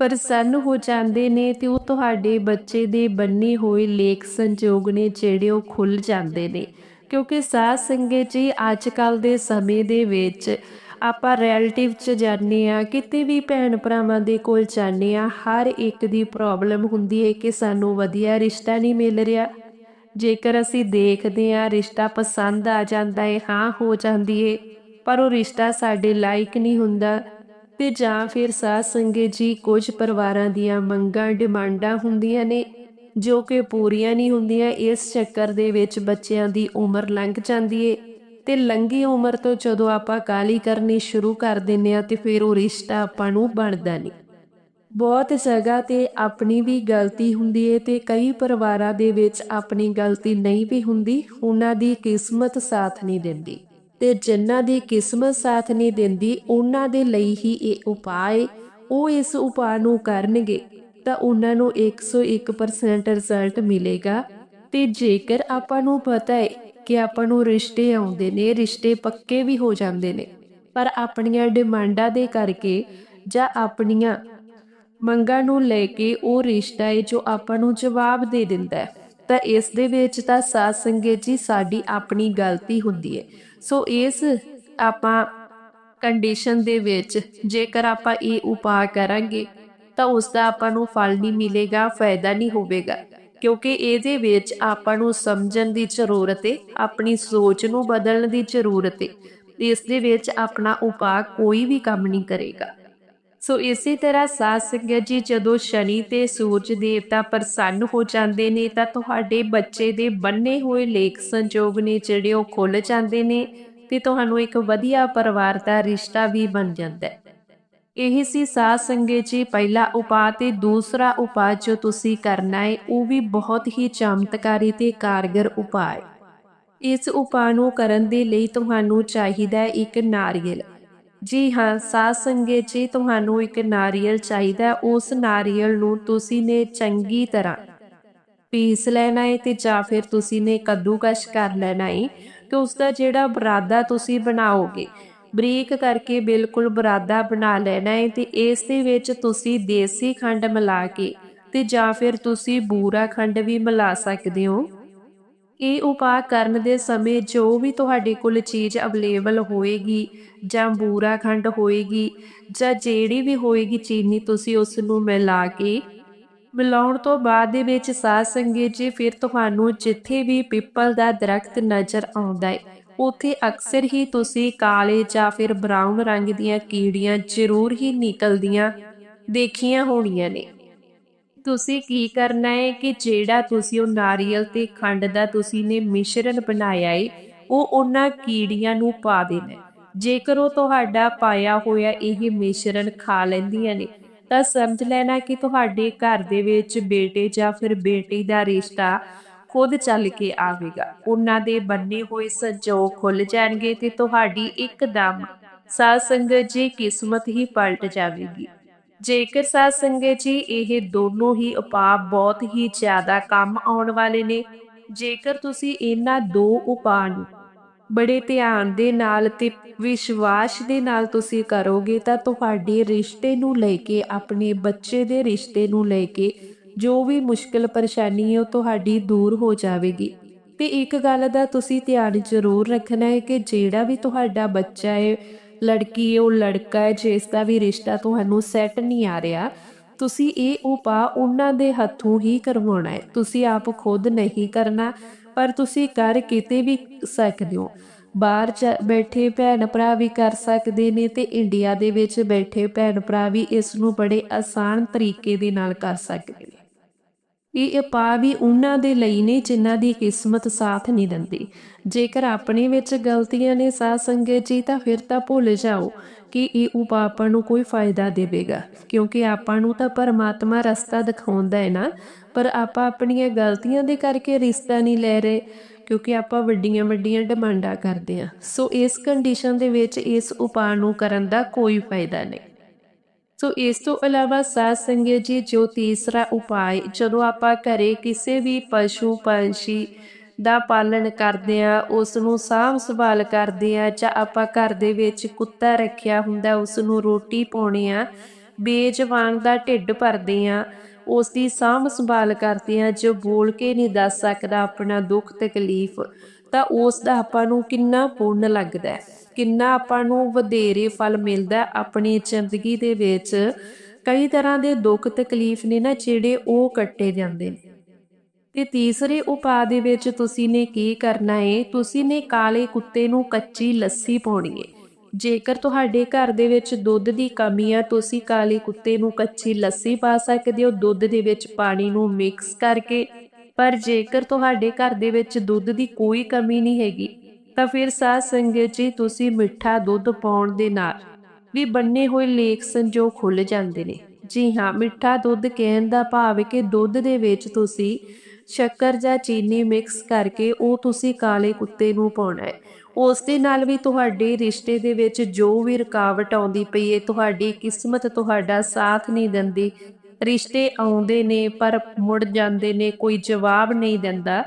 S1: ਪ੍ਰਸੰਨ ਹੋ ਜਾਂਦੇ ਨੇ ਤੇ ਉਹ ਤੁਹਾਡੇ ਬੱਚੇ ਦੇ ਬੰਨੇ ਹੋਏ ਲੇਖ ਸੰਜੋਗ ਨੇ ਜਿਹੜੇ ਉਹ ਖੁੱਲ ਜਾਂਦੇ ਨੇ। ਕਿਉਂਕਿ ਸਾਧ ਸੰਗਤ ਜੀ ਅੱਜ ਕੱਲ ਦੇ ਸਮੇਂ ਦੇ ਵਿੱਚ ਆਪਾਂ ਰਿਲੇਟਿਵ ਚ ਜਾਂਦੇ ਆ ਕਿਤੇ ਵੀ ਭੈਣ ਭਰਾਵਾਂ ਦੇ ਕੋਲ ਜਾਂਦੇ ਆ ਹਰ ਇੱਕ ਦੀ ਪ੍ਰੋਬਲਮ ਹੁੰਦੀ ਹੈ ਕਿ ਸਾਨੂੰ ਵਧੀਆ ਰਿਸ਼ਤਾ ਨਹੀਂ ਮਿਲ ਰਿਹਾ। ਜੇਕਰ ਅਸੀਂ ਦੇਖਦੇ ਆ ਰਿਸ਼ਤਾ ਪਸੰਦ ਆ ਜਾਂਦਾ ਹੈ, ਹਾਂ ਹੋ ਜਾਂਦੀ ਹੈ, ਪਰ ਉਹ ਰਿਸ਼ਤਾ ਸਾਡੇ ਲਾਇਕ ਨਹੀਂ ਹੁੰਦਾ ਤੇ ਜਾਂ ਫਿਰ ਸਾਧ ਸੰਗਤ ਜੀ ਕੁਝ ਪਰਿਵਾਰਾਂ ਦੀਆਂ ਮੰਗਾਂ, ਡਿਮਾਂਡਾਂ ਹੁੰਦੀਆਂ ਨੇ ਜੋ ਕਿ ਪੂਰੀਆਂ ਨਹੀਂ ਹੁੰਦੀਆਂ, ਇਸ ਚੱਕਰ ਦੇ ਵਿੱਚ ਬੱਚਿਆਂ ਦੀ ਉਮਰ ਲੰਘ ਜਾਂਦੀ ਏ ਤੇ ਲੰਗੀ ਉਮਰ ਤੋਂ ਜਦੋਂ ਆਪਾਂ ਕਾਲੀ ਕਰਨੀ ਸ਼ੁਰੂ ਕਰ ਦਿੰਨੇ ਆ ਤੇ ਫਿਰ ਉਹ ਰਿਸ਼ਤਾ ਆਪਾਂ ਨੂੰ ਬਣਦਾ ਨਹੀਂ। ਬਹੁਤ ਜਗ੍ਹਾ ਤੇ ਆਪਣੀ ਵੀ ਗਲਤੀ ਹੁੰਦੀ ਏ ਤੇ ਕਈ ਪਰਿਵਾਰਾਂ ਦੇ ਵਿੱਚ ਆਪਣੀ ਗਲਤੀ ਨਹੀਂ ਵੀ ਹੁੰਦੀ, ਉਹਨਾਂ ਦੀ ਕਿਸਮਤ ਸਾਥ ਨਹੀਂ ਦਿੰਦੀ। ਤੇ ਜਿਨ੍ਹਾਂ ਦੀ ਕਿਸਮਤ ਸਾਥ ਨਹੀਂ ਦਿੰਦੀ, ਉਹਨਾਂ ਦੇ ਲਈ ਹੀ ਇਹ ਉਪਾਅ ਉਹ ਇਸ ਉਪਾਅ ਨੂੰ ਕਰਨਗੇ, ਤਾਂ ਉਹਨਾਂ ਨੂੰ 101% ਰਿਜ਼ਲਟ ਮਿਲੇਗਾ। ਤੇ ਜੇਕਰ ਆਪਾਂ ਨੂੰ ਪਤਾ ਹੈ ਕਿ ਆਪਾਂ ਨੂੰ ਰਿਸ਼ਤੇ ਆਉਂਦੇ ਨੇ, ਰਿਸ਼ਤੇ ਪੱਕੇ ਵੀ ਹੋ ਜਾਂਦੇ ਨੇ। ਪਰ ਆਪਣੀਆਂ ਡਿਮਾਂਡਾਂ ਦੇ ਕਰਕੇ ਜਾਂ ਆਪਣੀਆਂ ਮੰਗਾਂ ਨੂੰ ਲੈ ਕੇ ਉਹ ਰਿਸ਼ਤਾ ਹੈ ਜੋ ਆਪਾਂ ਨੂੰ ਜਵਾਬ ਦੇ ਦਿੰਦਾ ਹੈ। ਤਾਂ ਇਸ ਦੇ ਵਿੱਚ ਤਾਂ ਸਾਧ ਸੰਗਤ ਜੀ ਸਾਡੀ ਆਪਣੀ ਗਲਤੀ ਹੁੰਦੀ ਹੈ ਸੋ ਇਸ ਆਪਾਂ ਕੰਡੀਸ਼ਨ ਦੇ ਵਿੱਚ ਜੇਕਰ ਆਪਾਂ ਇਹ ਉਪਾਅ ਕਰਾਂਗੇ ਤਾਂ ਉਸ ਦਾ ਆਪਾਂ ਨੂੰ ਫਲ ਨਹੀਂ ਮਿਲੇਗਾ, ਫਾਇਦਾ ਨਹੀਂ ਹੋਵੇਗਾ। ਕਿਉਂਕਿ ਇਹਦੇ ਵਿੱਚ ਆਪਾਂ ਨੂੰ ਸਮਝਣ ਦੀ ਜ਼ਰੂਰਤ ਹੈ ਆਪਣੀ ਸੋਚ ਨੂੰ ਬਦਲਣ ਦੀ ਜ਼ਰੂਰਤ ਹੈ ਇਸ ਦੇ ਵਿੱਚ ਆਪਣਾ ਉਪਾਅ ਕੋਈ ਵੀ ਕੰਮ ਨਹੀਂ ਕਰੇਗਾ। ਸੋ ਇਸੇ ਤਰ੍ਹਾਂ ਸਾਧ ਸੰਗਤ ਜੀ, ਜਦੋਂ ਸ਼ਨੀ ਤੇ ਸੂਰਜ ਦੇਵਤਾ ਪ੍ਰਸੰਨ ਹੋ ਜਾਂਦੇ ਨੇ, ਤਾਂ ਤੁਹਾਡੇ ਬੱਚੇ ਦੇ ਬੰਨੇ ਹੋਏ ਲੇਖ ਸੰਜੋਗ ਨੇ ਜਿਹੜੇ ਉਹ ਖੁੱਲ ਜਾਂਦੇ ਨੇ ਤੇ ਤੁਹਾਨੂੰ ਇੱਕ ਵਧੀਆ ਪਰਿਵਾਰ ਦਾ ਰਿਸ਼ਤਾ ਵੀ ਬਣ ਜਾਂਦਾ ਹੈ। ਇਹ ਸੀ ਸਾਧ ਸੰਗਤ ਜੀ, ਪਹਿਲਾ ਉਪਾਅ ਤੇ ਦੂਸਰਾ ਉਪਾਅ ਜੋ ਤੁਸੀਂ ਕਰਨਾ ਹੈ ਉਹ ਵੀ ਬਹੁਤ ਹੀ ਚਮਤਕਾਰੀ ਤੇ ਕਾਰਗਰ ਉਪਾਅ ਹੈ ਇਸ ਉਪਾਅ ਨੂੰ ਕਰਨ ਦੇ ਲਈ ਤੁਹਾਨੂੰ ਚਾਹੀਦਾ ਹੈ ਇੱਕ ਨਾਰੀਅਲ। ਜੀ ਹਾਂ, ਸਾਧ ਸੰਗਤ ਜੀ, ਤੁਹਾਨੂੰ ਇੱਕ ਨਾਰੀਅਲ ਚਾਹੀਦਾ ਉਸ ਨਾਰੀਅਲ ਨੂੰ ਤੁਸੀਂ ਨੇ ਚੰਗੀ ਤਰ੍ਹਾਂ ਪੀਸ ਲੈਣਾ ਹੈ ਤੇ ਜਾਂ ਫਿਰ ਤੁਸੀਂ ਨੇ ਕੱਦੂਕਸ਼ ਕਰ ਲੈਣਾ ਹੈ ਕਿ ਉਸ ਦਾ ਜਿਹੜਾ ਬਰਾਦਾ ਤੁਸੀਂ ਬਣਾਓਗੇ ਬਰੀਕ ਕਰਕੇ ਬਿਲਕੁਲ ਬਰਾਦਾ ਬਣਾ ਲੈਣਾ ਹੈ ਤੇ ਇਸ ਦੇ ਵਿੱਚ ਤੁਸੀਂ ਦੇਸੀ ਖੰਡ ਮਿਲਾ ਕੇ ਤੇ ਜਾਂ ਫਿਰ ਤੁਸੀਂ ਬੂਰਾ ਖੰਡ ਵੀ ਮਿਲਾ ਸਕਦੇ ਹੋ। ਇਹ ਉਪਾਅ ਕਰਨ ਦੇ ਸਮੇਂ ਜੋ ਵੀ ਤੁਹਾਡੇ ਕੋਲ ਚੀਜ਼ ਅਵੇਲੇਬਲ ਹੋਏਗੀ ਜਾਂ ਬੂਰਾ ਖੰਡ ਹੋਏਗੀ ਜਾਂ ਜਿਹੜੀ ਵੀ ਹੋਏਗੀ ਚੀਨੀ ਤੁਸੀਂ ਉਸ ਨੂੰ ਮਿਲਾ ਕੇ, ਮਿਲਾਉਣ ਤੋਂ ਬਾਅਦ ਦੇ ਵਿੱਚ ਸਾਧ ਸੰਗਤ ਜੀ ਫਿਰ ਤੁਹਾਨੂੰ ਜਿੱਥੇ ਵੀ ਪਿੱਪਲ ਦਾ ਦਰਖਤ ਨਜ਼ਰ ਆਉਂਦਾ ਹੈ ਉੱਥੇ ਅਕਸਰ ਹੀ ਤੁਸੀਂ ਕਾਲੇ ਜਾਂ ਫਿਰ ਬਰਾਊਨ ਰੰਗ ਦੀਆਂ ਕੀੜੀਆਂ ਜ਼ਰੂਰ ਹੀ ਨਿਕਲਦੀਆਂ ਦੇਖੀਆਂ ਹੋਣੀਆਂ ਨੇ। ਤੁਸੀਂ ਕੀ ਕਰਨਾ ਹੈ ਕਿ ਜਿਹੜਾ ਤੁਸੀਂ ਉਹ ਨਾਰੀਅਲ ਤੇ ਖੰਡ ਦਾ ਤੁਸੀਂ ਨੇ ਮਿਸ਼ਰਣ ਬਣਾਇਆ ਹੈ ਉਹ ਉਹਨਾਂ ਕੀੜੀਆਂ ਨੂੰ ਪਾ ਦੇਣਾ। ਜੇਕਰ ਉਹ ਤੁਹਾਡਾ ਪਾਇਆ ਹੋਇਆ ਇਹ ਮਿਸ਼ਰਣ ਖਾ ਲੈਂਦੀਆਂ ਨੇ, ਤਾਂ ਸਮਝ ਲੈਣਾ ਕਿ ਤੁਹਾਡੇ ਘਰ ਦੇ ਵਿੱਚ ਬੇਟੇ ਜਾਂ ਫਿਰ ਬੇਟੀ ਦਾ ਰਿਸ਼ਤਾ ਖੁਦ ਚੱਲ ਕੇ ਆਵੇਗਾ। ਉਹਨਾਂ ਦੇ ਬੰਨੇ ਹੋਏ ਸੰਜੋਗ ਖੁੱਲ ਜਾਣਗੇ ਤੇ ਤੁਹਾਡੀ ਇੱਕਦਮ ਸਾਧ ਸੰਗਤ ਜੀ ਕਿਸਮਤ ਹੀ ਪਲਟ ਜਾਵੇਗੀ। ਜੇਕਰ ਸਾਧ ਸੰਗਤ ਜੀ ਇਹ ਦੋਨੋਂ ਹੀ ਉਪਾਅ ਬਹੁਤ ਹੀ ਜ਼ਿਆਦਾ ਕੰਮ ਆਉਣ ਵਾਲੇ ਨੇ, ਜੇਕਰ ਤੁਸੀਂ ਇਹਨਾਂ ਦੋ ਉਪਾਅ ਨੂੰ ਬੜੇ ਧਿਆਨ ਦੇ ਨਾਲ ਤੇ ਵਿਸ਼ਵਾਸ ਦੇ ਨਾਲ ਤੁਸੀਂ ਕਰੋਗੇ ਤਾਂ ਤੁਹਾਡੇ ਰਿਸ਼ਤੇ ਨੂੰ ਲੈ ਕੇ, ਆਪਣੇ ਬੱਚੇ ਦੇ ਰਿਸ਼ਤੇ ਨੂੰ ਲੈ ਕੇ ਜੋ ਵੀ ਮੁਸ਼ਕਲ ਪਰੇਸ਼ਾਨੀ ਹੈ ਉਹ ਤੁਹਾਡੀ ਦੂਰ ਹੋ ਜਾਵੇਗੀ। ਤੇ ਇੱਕ ਗੱਲ ਦਾ ਤੁਸੀਂ ਧਿਆਨ ਜ਼ਰੂਰ ਰੱਖਣਾ ਹੈ ਕਿ ਜਿਹੜਾ ਵੀ ਤੁਹਾਡਾ ਬੱਚਾ ਹੈ, ਲੜਕੀ ਹੈ, ਉਹ ਲੜਕਾ ਹੈ, ਜਿਸ ਦਾ ਵੀ ਰਿਸ਼ਤਾ ਤੁਹਾਨੂੰ ਸੈੱਟ ਨਹੀਂ ਆ ਰਿਹਾ, ਤੁਸੀਂ ਇਹ ਉਪਾਅ ਉਹਨਾਂ ਦੇ ਹੱਥੋਂ ਹੀ ਕਰਵਾਉਣਾ ਹੈ। ਤੁਸੀਂ ਆਪ ਖੁਦ ਨਹੀਂ ਕਰਨਾ, ਪਰ ਤੁਸੀਂ ਕਰ ਕਿਤੇ ਵੀ ਸਕਦੇ ਹੋ। ਬਾਹਰ ਚ ਬੈਠੇ ਭੈਣ ਭਰਾ ਵੀ ਕਰ ਸਕਦੇ ਨੇ ਤੇ ਇੰਡੀਆ ਦੇ ਵਿੱਚ ਬੈਠੇ ਭੈਣ ਭਰਾ ਵੀ ਇਸ ਨੂੰ ਬੜੇ ਆਸਾਨ ਤਰੀਕੇ ਦੇ ਨਾਲ ਕਰ ਸਕਦੇ ਨੇ। ਇਹ ਉਪਾਅ ਵੀ ਉਹਨਾਂ ਦੇ ਲਈ ਨੇ ਜਿਨ੍ਹਾਂ ਦੀ ਕਿਸਮਤ ਸਾਥ ਨਹੀਂ ਦਿੰਦੀ। ਜੇਕਰ ਆਪਣੇ ਵਿੱਚ ਗਲਤੀਆਂ ਨੇ ਸਾਧ ਸੰਗਤ ਜੀ, ਤਾਂ ਫਿਰ ਤਾਂ ਭੁੱਲ ਜਾਓ ਕਿ ਇਹ ਉਪਾਅ ਆਪਾਂ ਨੂੰ ਕੋਈ ਫਾਇਦਾ ਦੇਵੇਗਾ। ਕਿਉਂਕਿ ਆਪਾਂ ਨੂੰ ਤਾਂ ਪਰਮਾਤਮਾ ਰਸਤਾ ਦਿਖਾਉਂਦਾ ਹੈ ਨਾ। ਪਰ ਆਪਾਂ ਆਪਣੀਆਂ ਗਲਤੀਆਂ ਦੇ ਕਰਕੇ ਰਿਸ਼ਤਾ ਨਹੀਂ ਲੈ ਰਹੇ, ਕਿਉਂਕਿ ਆਪਾਂ ਵੱਡੀਆਂ ਵੱਡੀਆਂ ਡਿਮਾਂਡਾਂ ਕਰਦੇ ਹਾਂ। ਸੋ ਇਸ ਕੰਡੀਸ਼ਨ ਦੇ ਵਿੱਚ ਇਸ ਉਪਾਅ ਨੂੰ ਕਰਨ ਦਾ ਕੋਈ ਫਾਇਦਾ ਨਹੀਂ। ਸੋ ਇਸ ਤੋਂ ਇਲਾਵਾ ਸਾਧ ਸੰਗਤ ਜੀ, ਜੋ ਤੀਸਰਾ ਉਪਾਅ ਜਦੋਂ ਆਪਾਂ ਘਰੇ ਕਿਸੇ ਵੀ ਪਸ਼ੂ ਪੰਛੀ ਦਾ ਪਾਲਣ ਕਰਦੇ ਆ ਉਸ ਨੂੰ ਸਾਂਭ ਸੰਭਾਲ ਕਰਦੇ ਆ ਜਾਂ ਆਪਾਂ ਘਰ ਦੇ ਵਿੱਚ ਕੁੱਤਾ ਰੱਖਿਆ ਹੁੰਦਾ ਉਸ ਨੂੰ ਰੋਟੀ ਪਾਉਣੀ ਆ ਵਾਂਗ ਦਾ ਢਿੱਡ ਭਰਦੇ ਆ ਉਸ ਦੀ ਸਾਂਭ ਸੰਭਾਲ ਕਰਦੇ ਆ ਜੋ ਬੋਲ ਕੇ ਨਹੀਂ ਦੱਸ ਸਕਦਾ ਆਪਣਾ ਦੁੱਖ ਤਕਲੀਫ। ਤਾਂ ਉਸ ਦਾ ਆਪਾਂ ਨੂੰ ਕਿੰਨਾ ਪੁੰਨ ਲੱਗਦਾ ਹੈ, ਕਿੰਨਾ ਆਪਾਂ ਨੂੰ ਵਧੇਰੇ ਫਲ ਮਿਲਦਾ ਆਪਣੀ ਜ਼ਿੰਦਗੀ ਦੇ ਵਿੱਚ। ਕਈ ਤਰ੍ਹਾਂ ਦੇ ਦੁੱਖ ਤਕਲੀਫ ਨੇ ਨਾ ਜਿਹੜੇ ਉਹ ਕੱਟੇ ਜਾਂਦੇ ਨੇ। ਤੇ ਤੀਸਰੇ ਉਪਾਅ ਦੇ ਵਿੱਚ ਤੁਸੀਂ ਨੇ ਕੀ ਕਰਨਾ ਹੈ ਤੁਸੀਂ ਨੇ ਕਾਲੇ ਕੁੱਤੇ ਨੂੰ ਕੱਚੀ ਲੱਸੀ ਪਾਉਣੀ ਹੈ ਜੇਕਰ ਤੁਹਾਡੇ ਘਰ ਦੇ ਵਿੱਚ ਦੁੱਧ ਦੀ ਕਮੀ ਆ, ਤੁਸੀਂ ਕਾਲੇ ਕੁੱਤੇ ਨੂੰ ਕੱਚੀ ਲੱਸੀ ਪਾ ਸਕਦੇ ਹੋ। ਦੁੱਧ ਦੇ ਵਿੱਚ ਪਾਣੀ ਨੂੰ ਮਿਕਸ ਕਰਕੇ ਪਰ ਜੇਕਰ ਤੁਹਾਡੇ ਘਰ ਦੇ ਵਿੱਚ ਦੁੱਧ ਦੀ ਕੋਈ ਕਮੀ ਨਹੀਂ ਹੈਗੀ, ਤਾਂ ਫਿਰ ਸਾਧ ਸੰਗਤ ਜੀ ਤੁਸੀਂ ਮਿੱਠਾ ਦੁੱਧ ਪਾਉਣ ਦੇ ਨਾਲ ਵੀ ਬੰਨੇ ਹੋਏ ਲੇਖ ਸੰਜੋਗ ਖੁੱਲ ਜਾਂਦੇ ਨੇ। ਜੀ ਹਾਂ, ਮਿੱਠਾ ਦੁੱਧ ਕਹਿਣ ਦਾ ਭਾਵ ਹੈ ਕਿ ਦੁੱਧ ਦੇ ਵਿੱਚ ਤੁਸੀਂ ਸ਼ੱਕਰ ਜਾਂ ਚੀਨੀ ਮਿਕਸ ਕਰਕੇ ਉਹ ਤੁਸੀਂ ਕਾਲੇ ਕੁੱਤੇ ਨੂੰ ਪਾਉਣਾ ਹੈ। ਉਸ ਦੇ ਨਾਲ ਵੀ ਤੁਹਾਡੇ ਰਿਸ਼ਤੇ ਦੇ ਵਿੱਚ ਜੋ ਵੀ ਰੁਕਾਵਟ ਆਉਂਦੀ ਪਈ ਹੈ, ਤੁਹਾਡੀ ਕਿਸਮਤ ਤੁਹਾਡਾ ਸਾਥ ਨਹੀਂ ਦਿੰਦੀ ਰਿਸ਼ਤੇ ਆਉਂਦੇ ਨੇ, ਪਰ ਮੁੜ ਜਾਂਦੇ ਨੇ, ਕੋਈ ਜਵਾਬ ਨਹੀਂ ਦਿੰਦਾ।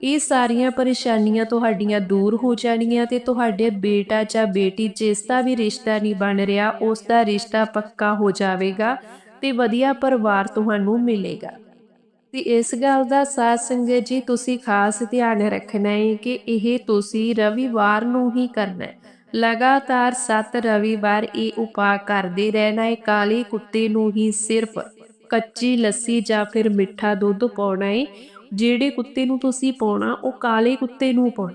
S1: ਇਹ ਸਾਰੀਆਂ ਪਰੇਸ਼ਾਨੀਆਂ ਤੁਹਾਡੀਆਂ ਦੂਰ ਹੋ ਜਾਣਗੀਆਂ ਤੇ ਤੁਹਾਡੇ ਬੇਟਾ ਜਾਂ ਬੇਟੀ ਜਿਸ ਦਾ ਵੀ ਰਿਸ਼ਤਾ ਨਹੀਂ ਬਣ ਰਿਹਾ, ਉਸ ਦਾ ਰਿਸ਼ਤਾ ਪੱਕਾ ਹੋ ਜਾਵੇਗਾ ਤੇ ਵਧੀਆ ਪਰਿਵਾਰ ਤੁਹਾਨੂੰ ਮਿਲੇਗਾ। ਤੇ ਇਸ ਗੱਲ ਦਾ ਸਾਧ ਸੰਗਤ ਜੀ, ਤੁਸੀਂ ਖਾਸ ਧਿਆਨ ਰੱਖਣਾ ਹੈ ਕਿ ਇਹ ਤੁਸੀਂ ਰਵੀਵਾਰ ਨੂੰ ਹੀ ਕਰਨਾ ਹੈ। ਲਗਾਤਾਰ 7 ਰਵੀਵਾਰ ਇਹ ਉਪਾਅ ਕਰਦੇ ਰਹਿਣਾ ਹੈ। ਕਾਲੇ ਕੁੱਤੇ ਨੂੰ ਹੀ ਸਿਰਫ ਕੱਚੀ ਲੱਸੀ ਜਾਂ ਫਿਰ ਮਿੱਠਾ ਦੁੱਧ ਪਾਉਣਾ ਹੈ। ਜਿਹੜੇ ਕੁੱਤੇ ਨੂੰ ਤੁਸੀਂ ਪਾਉਣਾ, ਉਹ ਕਾਲੇ ਕੁੱਤੇ ਨੂੰ ਪਾਉਣਾ।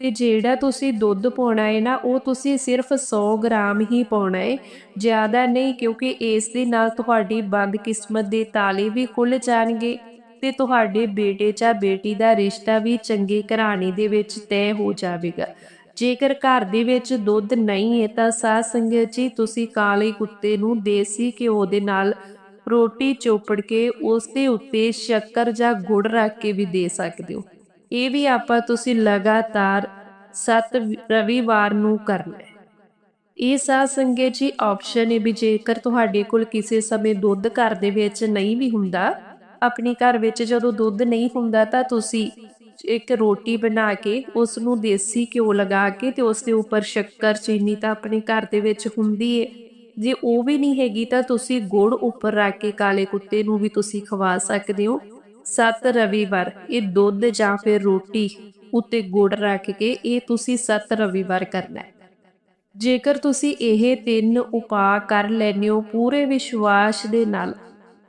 S1: ਤੇ ਜਿਹੜਾ ਤੁਸੀਂ ਦੁੱਧ ਪਾਉਣਾ ਹੈ ਨਾ, ਉਹ ਤੁਸੀਂ ਸਿਰਫ 100 ਗ੍ਰਾਮ ਹੀ ਪਾਉਣਾ ਹੈ। ਜ਼ਿਆਦਾ ਨਹੀਂ, ਕਿਉਂਕਿ ਇਸ ਦੇ ਨਾਲ ਤੁਹਾਡੀ ਬੰਦ ਕਿਸਮਤ ਦੇ ਤਾਲੇ ਵੀ ਖੁੱਲ ਜਾਣਗੇ ਤੇ ਤੁਹਾਡੇ ਬੇਟੇ ਜਾਂ ਬੇਟੀ ਦਾ ਰਿਸ਼ਤਾ ਵੀ ਚੰਗੇ ਘਰਾਣੇ ਦੇ ਵਿੱਚ ਤੈਅ ਹੋ ਜਾਵੇਗਾ। ਜੇਕਰ ਘਰ ਦੇ ਵਿੱਚ ਦੁੱਧ ਨਹੀਂ ਹੈ ਤਾਂ ਸਾਧ ਸੰਗਤ ਜੀ, ਤੁਸੀਂ ਕਾਲੇ ਕੁੱਤੇ ਨੂੰ ਦੇਸੀ ਘਿਓ ਦੇ ਨਾਲ ਰੋਟੀ ਚੋਪੜ ਕੇ ਉਸ ਦੇ ਉੱਤੇ ਸ਼ੱਕਰ ਜਾਂ ਗੁੜ ਰੱਖ ਕੇ ਵੀ ਦੇ ਸਕਦੇ ਹੋ। ਇਹ ਵੀ ਆਪਾਂ ਤੁਸੀਂ ਲਗਾਤਾਰ 7 ਰਵੀਵਾਰ ਨੂੰ ਕਰਨਾ ਹੈ। ਇਹ ਸਾਹ ਸੰਗਤ ਜੀ ਆਪਸ਼ਨ ਹੈ ਵੀ ਜੇਕਰ ਤੁਹਾਡੇ ਕੋਲ ਕਿਸੇ ਸਮੇਂ ਦੁੱਧ ਘਰ ਦੇ ਵਿੱਚ ਨਹੀਂ ਵੀ ਹੁੰਦਾ, ਆਪਣੇ ਘਰ ਵਿੱਚ ਜਦੋਂ ਦੁੱਧ ਨਹੀਂ ਹੁੰਦਾ ਤਾਂ ਤੁਸੀਂ ਇੱਕ ਰੋਟੀ ਬਣਾ ਕੇ ਉਸ ਨੂੰ ਦੇਸੀ ਘਿਓ ਲਗਾ ਕੇ ਤੇ ਉਸ ਦੇ ਉੱਪਰ ਸ਼ੱਕਰ, ਚੀਨੀ ਤਾਂ ਆਪਣੇ ਘਰ ਦੇ ਵਿੱਚ ਹੁੰਦੀ ਏ। ਜੇ ਉਹ ਵੀ ਨਹੀਂ ਹੈਗੀ ਤਾਂ ਤੁਸੀਂ ਗੁੜ ਉੱਪਰ ਰੱਖ ਕੇ ਕਾਲੇ ਕੁੱਤੇ ਨੂੰ ਵੀ ਤੁਸੀਂ ਖਵਾ ਸਕਦੇ ਹੋ। ਸੱਤ ਰਵੀਵਾਰ, ਇਹ ਦੁੱਧ ਜਾਂ ਫਿਰ ਰੋਟੀ ਉੱਤੇ ਗੁੜ ਰੱਖ ਕੇ ਇਹ ਤੁਸੀਂ ਸੱਤ ਰਵੀਵਾਰ ਕਰਨਾ ਹੈ। ਜੇਕਰ ਤੁਸੀਂ ਇਹ ਤਿੰਨ ਉਪਾਅ ਕਰ ਲੈਂਦੇ ਹੋ, ਪੂਰੇ ਵਿਸ਼ਵਾਸ ਦੇ ਨਾਲ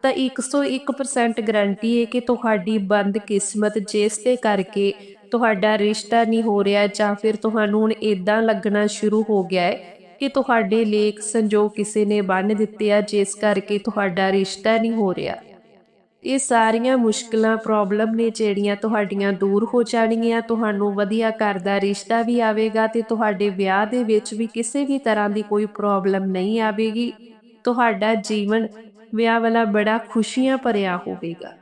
S1: ਤਾਂ 101% ਗਾਰੰਟੀ ਹੈ ਕਿ ਤੁਹਾਡੀ ਬੰਦ ਕਿਸਮਤ ਜਿਸ ਦੇ ਕਰਕੇ ਤੁਹਾਡਾ ਰਿਸ਼ਤਾ ਨਹੀਂ ਹੋ ਰਿਹਾ ਜਾਂ ਫਿਰ ਤੁਹਾਨੂੰ ਹੁਣ ਇਦਾਂ ਲੱਗਣਾ ਸ਼ੁਰੂ ਹੋ ਗਿਆ ਹੈ ਕਿ ਤੁਹਾਡੇ ਲੇਖ ਸੰਜੋਗ ਕਿਸੇ ਨੇ ਬੰਨ ਦਿੱਤੇ ਆ, ਜਿਸ ਕਰਕੇ ਤੁਹਾਡਾ ਰਿਸ਼ਤਾ ਨਹੀਂ ਹੋ ਰਿਹਾ। ਇਹ ਸਾਰੀਆਂ ਮੁਸ਼ਕਲਾਂ ਪ੍ਰੋਬਲਮ ਨੇ ਜਿਹੜੀਆਂ ਤੁਹਾਡੀਆਂ ਦੂਰ ਹੋ ਜਾਣਗੀਆਂ, ਤੁਹਾਨੂੰ ਵਧੀਆ ਘਰ ਦਾ ਰਿਸ਼ਤਾ ਵੀ ਆਵੇਗਾ ਤੇ ਤੁਹਾਡੇ ਵਿਆਹ ਦੇ ਵਿੱਚ ਵੀ ਕਿਸੇ ਵੀ ਤਰ੍ਹਾਂ ਦੀ ਕੋਈ ਪ੍ਰੋਬਲਮ ਨਹੀਂ ਆਵੇਗੀ। ਤੁਹਾਡਾ ਜੀਵਨ ਵਿਆਹ ਵਾਲਾ ਬੜਾ ਖੁਸ਼ੀਆਂ ਭਰਿਆ ਹੋਵੇਗਾ।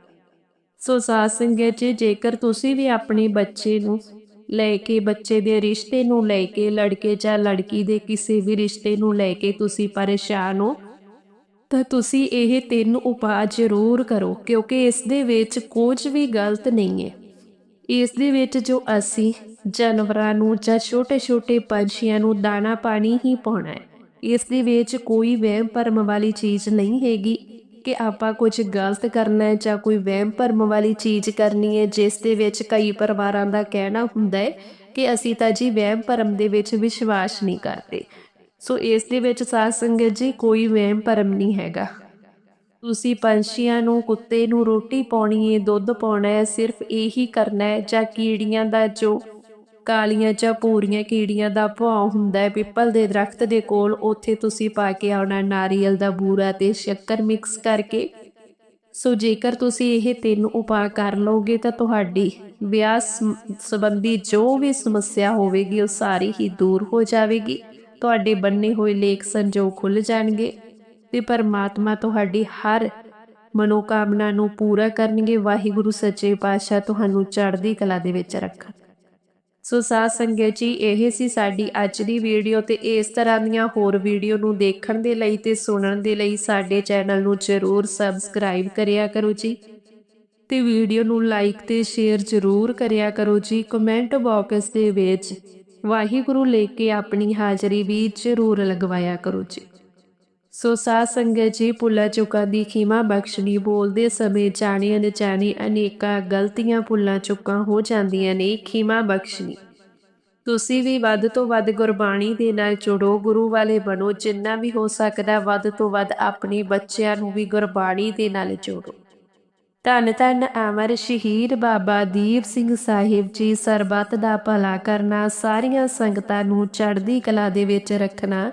S1: ਸੋ ਸਾਧ ਸੰਗਤ ਜੀ, ਜੇਕਰ ਤੁਸੀਂ ਵੀ ਆਪਣੇ ਬੱਚੇ ਨੂੰ ਲੈ ਕੇ, ਬੱਚੇ ਦੇ ਰਿਸ਼ਤੇ ਨੂੰ ਲੈ ਕੇ, ਲੜਕੇ ਜਾਂ ਲੜਕੀ ਦੇ ਕਿਸੇ ਵੀ ਰਿਸ਼ਤੇ ਨੂੰ ਲੈ ਕੇ ਤੁਸੀਂ ਪਰੇਸ਼ਾਨ ਹੋ, ਤਾਂ ਤੁਸੀਂ ਇਹ ਤਿੰਨ ਉਪਾਅ ਜ਼ਰੂਰ ਕਰੋ, ਕਿਉਂਕਿ ਇਸ ਦੇ ਵਿੱਚ ਕੁਝ ਵੀ ਗਲਤ ਨਹੀਂ ਹੈ। ਇਸ ਦੇ ਵਿੱਚ ਜੋ ਅਸੀਂ ਜਾਨਵਰਾਂ ਨੂੰ ਜਾਂ ਛੋਟੇ-ਛੋਟੇ ਪੰਛੀਆਂ ਨੂੰ ਦਾਣਾ ਪਾਣੀ ਹੀ ਪਾਉਣਾ ਹੈ। ਇਸ ਦੇ ਵਿੱਚ ਕੋਈ ਵਹਿਮ ਭਰਮ ਵਾਲੀ ਚੀਜ਼ ਨਹੀਂ ਹੈਗੀ ਕਿ ਆਪਾਂ ਕੁਝ ਗਲਤ ਕਰਨਾ ਹੈ ਜਾਂ ਕੋਈ ਵਹਿਮ ਭਰਮ ਵਾਲੀ ਚੀਜ਼ ਕਰਨੀ ਹੈ, ਜਿਸ ਦੇ ਵਿੱਚ ਕਈ ਪਰਿਵਾਰਾਂ ਦਾ ਕਹਿਣਾ ਹੁੰਦਾ ਹੈ ਕਿ ਅਸੀਂ ਤਾਂ ਜੀ ਵਹਿਮ ਭਰਮ ਦੇ ਵਿੱਚ ਵਿਸ਼ਵਾਸ ਨਹੀਂ ਕਰਦੇ। ਸੋ ਇਸ ਦੇ ਵਿੱਚ ਸਾਧ ਸੰਗਤ ਜੀ ਕੋਈ ਵਹਿਮ ਭਰਮ ਨਹੀਂ ਹੈਗਾ। ਤੁਸੀਂ ਪੰਛੀਆਂ ਨੂੰ, ਕੁੱਤੇ ਨੂੰ ਰੋਟੀ ਪਾਉਣੀ ਹੈ, ਦੁੱਧ ਪਾਉਣਾ ਹੈ, ਸਿਰਫ ਇਹੀ ਕਰਨਾ ਹੈ ਜਾਂ ਕੀੜੀਆਂ ਦਾ ਜੋ ਕਾਲੀਆਂ ਜਾਂ ਪੂਰੀਆਂ ਕੀੜੀਆਂ ਦਾ ਭਾਅ ਹੁੰਦਾ ਹੈ, ਪਿੱਪਲ ਦੇ ਦਰਖਤ ਦੇ ਕੋਲ ਉੱਥੇ ਤੁਸੀਂ ਪਾ ਕੇ ਆਉਣਾ, ਨਾਰੀਅਲ ਦਾ ਬੂਰਾ ਤੇ ਸ਼ੱਕਰ ਮਿਕਸ ਕਰਕੇ। ਸੋ ਜੇਕਰ ਤੁਸੀਂ ਇਹ ਤਿੰਨ ਉਪਾਅ ਕਰ ਲਓਗੇ ਤਾਂ ਤੁਹਾਡੀ ਵਿਆਹ ਸੰਬੰਧੀ ਜੋ ਵੀ ਸਮੱਸਿਆ ਹੋਵੇਗੀ ਉਹ ਸਾਰੀ ਹੀ ਦੂਰ ਹੋ ਜਾਵੇਗੀ। ਤੁਹਾਡੇ ਬੰਨੇ ਹੋਏ ਲੇਖ ਸੰਜੋਗ ਖੁੱਲ ਜਾਣਗੇ ਤੇ ਪਰਮਾਤਮਾ ਤੁਹਾਡੀ ਹਰ ਮਨੋਕਾਮਨਾ ਨੂੰ ਪੂਰਾ ਕਰਨਗੇ। ਵਾਹਿਗੁਰੂ ਸੱਚੇ ਪਾਤਸ਼ਾਹ ਤੁਹਾਨੂੰ ਚੜ੍ਹਦੀ ਕਲਾ ਦੇ ਵਿੱਚ ਰੱਖਣ। ਸੋ ਸਾਧ ਸੰਗਤ ਜੀ, ਇਹ ਸੀ ਸਾਡੀ ਅੱਜ ਦੀ ਵੀਡੀਓ ਤੇ ਇਸ ਤਰ੍ਹਾਂ ਦੀਆਂ ਹੋਰ ਵੀਡੀਓ ਨੂੰ ਦੇਖਣ ਦੇ ਲਈ ਤੇ ਸੁਣਨ ਦੇ ਲਈ ਸਾਡੇ ਚੈਨਲ ਨੂੰ ਜ਼ਰੂਰ ਸਬਸਕ੍ਰਾਈਬ ਕਰਿਆ ਕਰੋ ਜੀ। ਤੇ ਵੀਡੀਓ ਨੂੰ ਲਾਈਕ ਤੇ ਸ਼ੇਅਰ ਜ਼ਰੂਰ ਕਰਿਆ ਕਰੋ ਜੀ। ਕਮੈਂਟ ਬਾਕਸ ਦੇ ਵਿੱਚ ਵਾਹਿਗੁਰੂ ਲੈ ਕੇ ਆਪਣੀ ਹਾਜ਼ਰੀ ਵੀ ਜ਼ਰੂਰ ਲਗਵਾਇਆ ਕਰੋ ਜੀ। ਸੋ ਸਾਧ ਸੰਗਤ ਜੀ, ਭੁੱਲਾ ਚੁੱਕਾਂ ਦੀ ਖਿਮਾ ਬਖਸ਼ਣੀ, ਬੋਲਦੇ ਸਮੇਂ ਜਾਣੇ ਅਣਜਾਣੇ ਅਨੇਕਾਂ ਗਲਤੀਆਂ ਭੁੱਲਾਂ ਚੁੱਕਾਂ ਹੋ ਜਾਂਦੀਆਂ ਨੇ, ਖੀਮਾ ਬਖਸ਼ਣੀ। ਤੁਸੀਂ ਵੀ ਵੱਧ ਤੋਂ ਵੱਧ ਗੁਰਬਾਣੀ ਦੇ ਨਾਲ ਜੁੜੋ, ਗੁਰੂ ਵਾਲੇ ਬਣੋ, ਜਿੰਨਾ ਵੀ ਹੋ ਸਕਦਾ ਵੱਧ ਤੋਂ ਵੱਧ ਆਪਣੇ ਬੱਚਿਆਂ ਨੂੰ ਵੀ ਗੁਰਬਾਣੀ ਦੇ ਨਾਲ ਜੋੜੋ। ਧੰਨ ਧੰਨ ਅਮਰ ਸ਼ਹੀਦ ਬਾਬਾ ਦੀਪ ਸਿੰਘ ਸਾਹਿਬ ਜੀ, ਸਰਬੱਤ ਦਾ ਭਲਾ ਕਰਨਾ, ਸਾਰੀਆਂ ਸੰਗਤਾਂ ਨੂੰ ਚੜ੍ਹਦੀ ਕਲਾ ਦੇ ਵਿੱਚ ਰੱਖਣਾ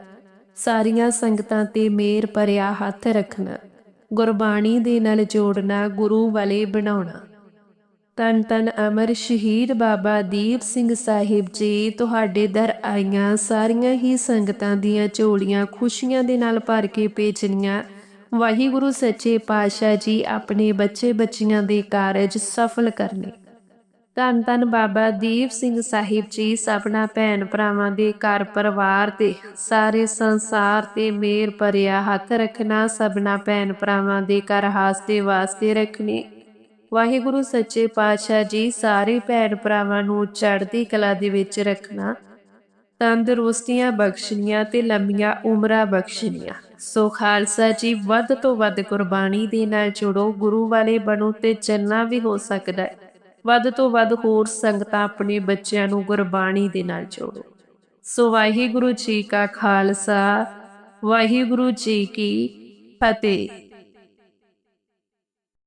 S1: ਸਾਰੀਆਂ ਸੰਗਤਾਂ ਤੇ ਮੇਰ ਭਰਿਆ ਹੱਥ ਰੱਖਣਾ, ਗੁਰਬਾਣੀ ਦੇ ਨਾਲ ਜੋੜਨਾ, ਗੁਰੂ ਵਾਲੇ ਬਣਾਉਣਾ। ਤਨ ਤਨ ਅਮਰ ਸ਼ਹੀਦ ਬਾਬਾ ਦੀਪ ਸਿੰਘ ਸਾਹਿਬ ਜੀ, ਤੁਹਾਡੇ ਦਰ ਆਈਆਂ ਸਾਰੀਆਂ ਹੀ ਸੰਗਤਾਂ ਦੀਆਂ ਝੋਲੀਆਂ ਖੁਸ਼ੀਆਂ ਦੇ ਨਾਲ ਭਰ ਕੇ ਭੇਜਣੀਆਂ। ਵਾਹਿਗੁਰੂ ਸੱਚੇ ਪਾਤਸ਼ਾਹ ਜੀ ਆਪਣੇ ਬੱਚੇ ਬੱਚੀਆਂ ਦੇ ਕਾਰਜ ਸਫਲ ਕਰਨੇ। ਧੰਨ ਧੰਨ ਬਾਬਾ ਦੀਪ ਸਿੰਘ ਸਾਹਿਬ ਜੀ, ਸਭਨਾ ਭੈਣ ਭਰਾਵਾਂ ਦੇ ਘਰ ਪਰਿਵਾਰ ਤੇ ਸਾਰੇ ਸੰਸਾਰ ਤੇ ਮੇਰ ਭਰਿਆ ਹੱਥ ਰੱਖਣਾ ਸਭਨਾ ਭੈਣ ਭਰਾਵਾਂ ਦੇ ਘਰ ਹਾਸਤੇ ਵਾਸਤੇ ਰੱਖਣੇ। ਵਾਹਿਗੁਰੂ, ਸੱਚੇ ਪਾਤਸ਼ਾਹ ਜੀ, ਸਾਰੇ ਭੈਣ ਭਰਾਵਾਂ ਨੂੰ ਚੜ੍ਹਦੀ ਕਲਾ ਦੇ ਵਿੱਚ ਰੱਖਣਾ। ਤੰਦਰੁਸਤੀਆਂ ਬਖਸ਼ਣੀਆਂ ਤੇ ਲੰਮੀਆਂ ਉਮਰਾਂ ਬਖਸ਼ਣੀਆਂ। ਸੋ ਖਾਲਸਾ ਜੀ, ਵੱਧ ਤੋਂ ਵੱਧ ਕੁਰਬਾਨੀ ਦੇ ਨਾਲ ਜੁੜੋ। ਗੁਰੂ ਵਾਲੇ ਬਣੋ ਤੇ ਚੰਨਾ ਵੀ ਹੋ ਸਕਦਾ ਹੈ। ਵੱਧ ਤੋਂ ਵੱਧ ਹੋਰ ਸੰਗਤਾਂ ਆਪਣੇ ਬੱਚਿਆਂ ਨੂੰ ਗੁਰਬਾਣੀ ਦੇ ਨਾਲ ਜੋੜੋ। ਸੋ ਵਾਹਿਗੁਰੂ ਜੀ ਕਾ ਖਾਲਸਾ, ਵਾਹਿਗੁਰੂ ਜੀ ਕੀ ਫਤਿਹ।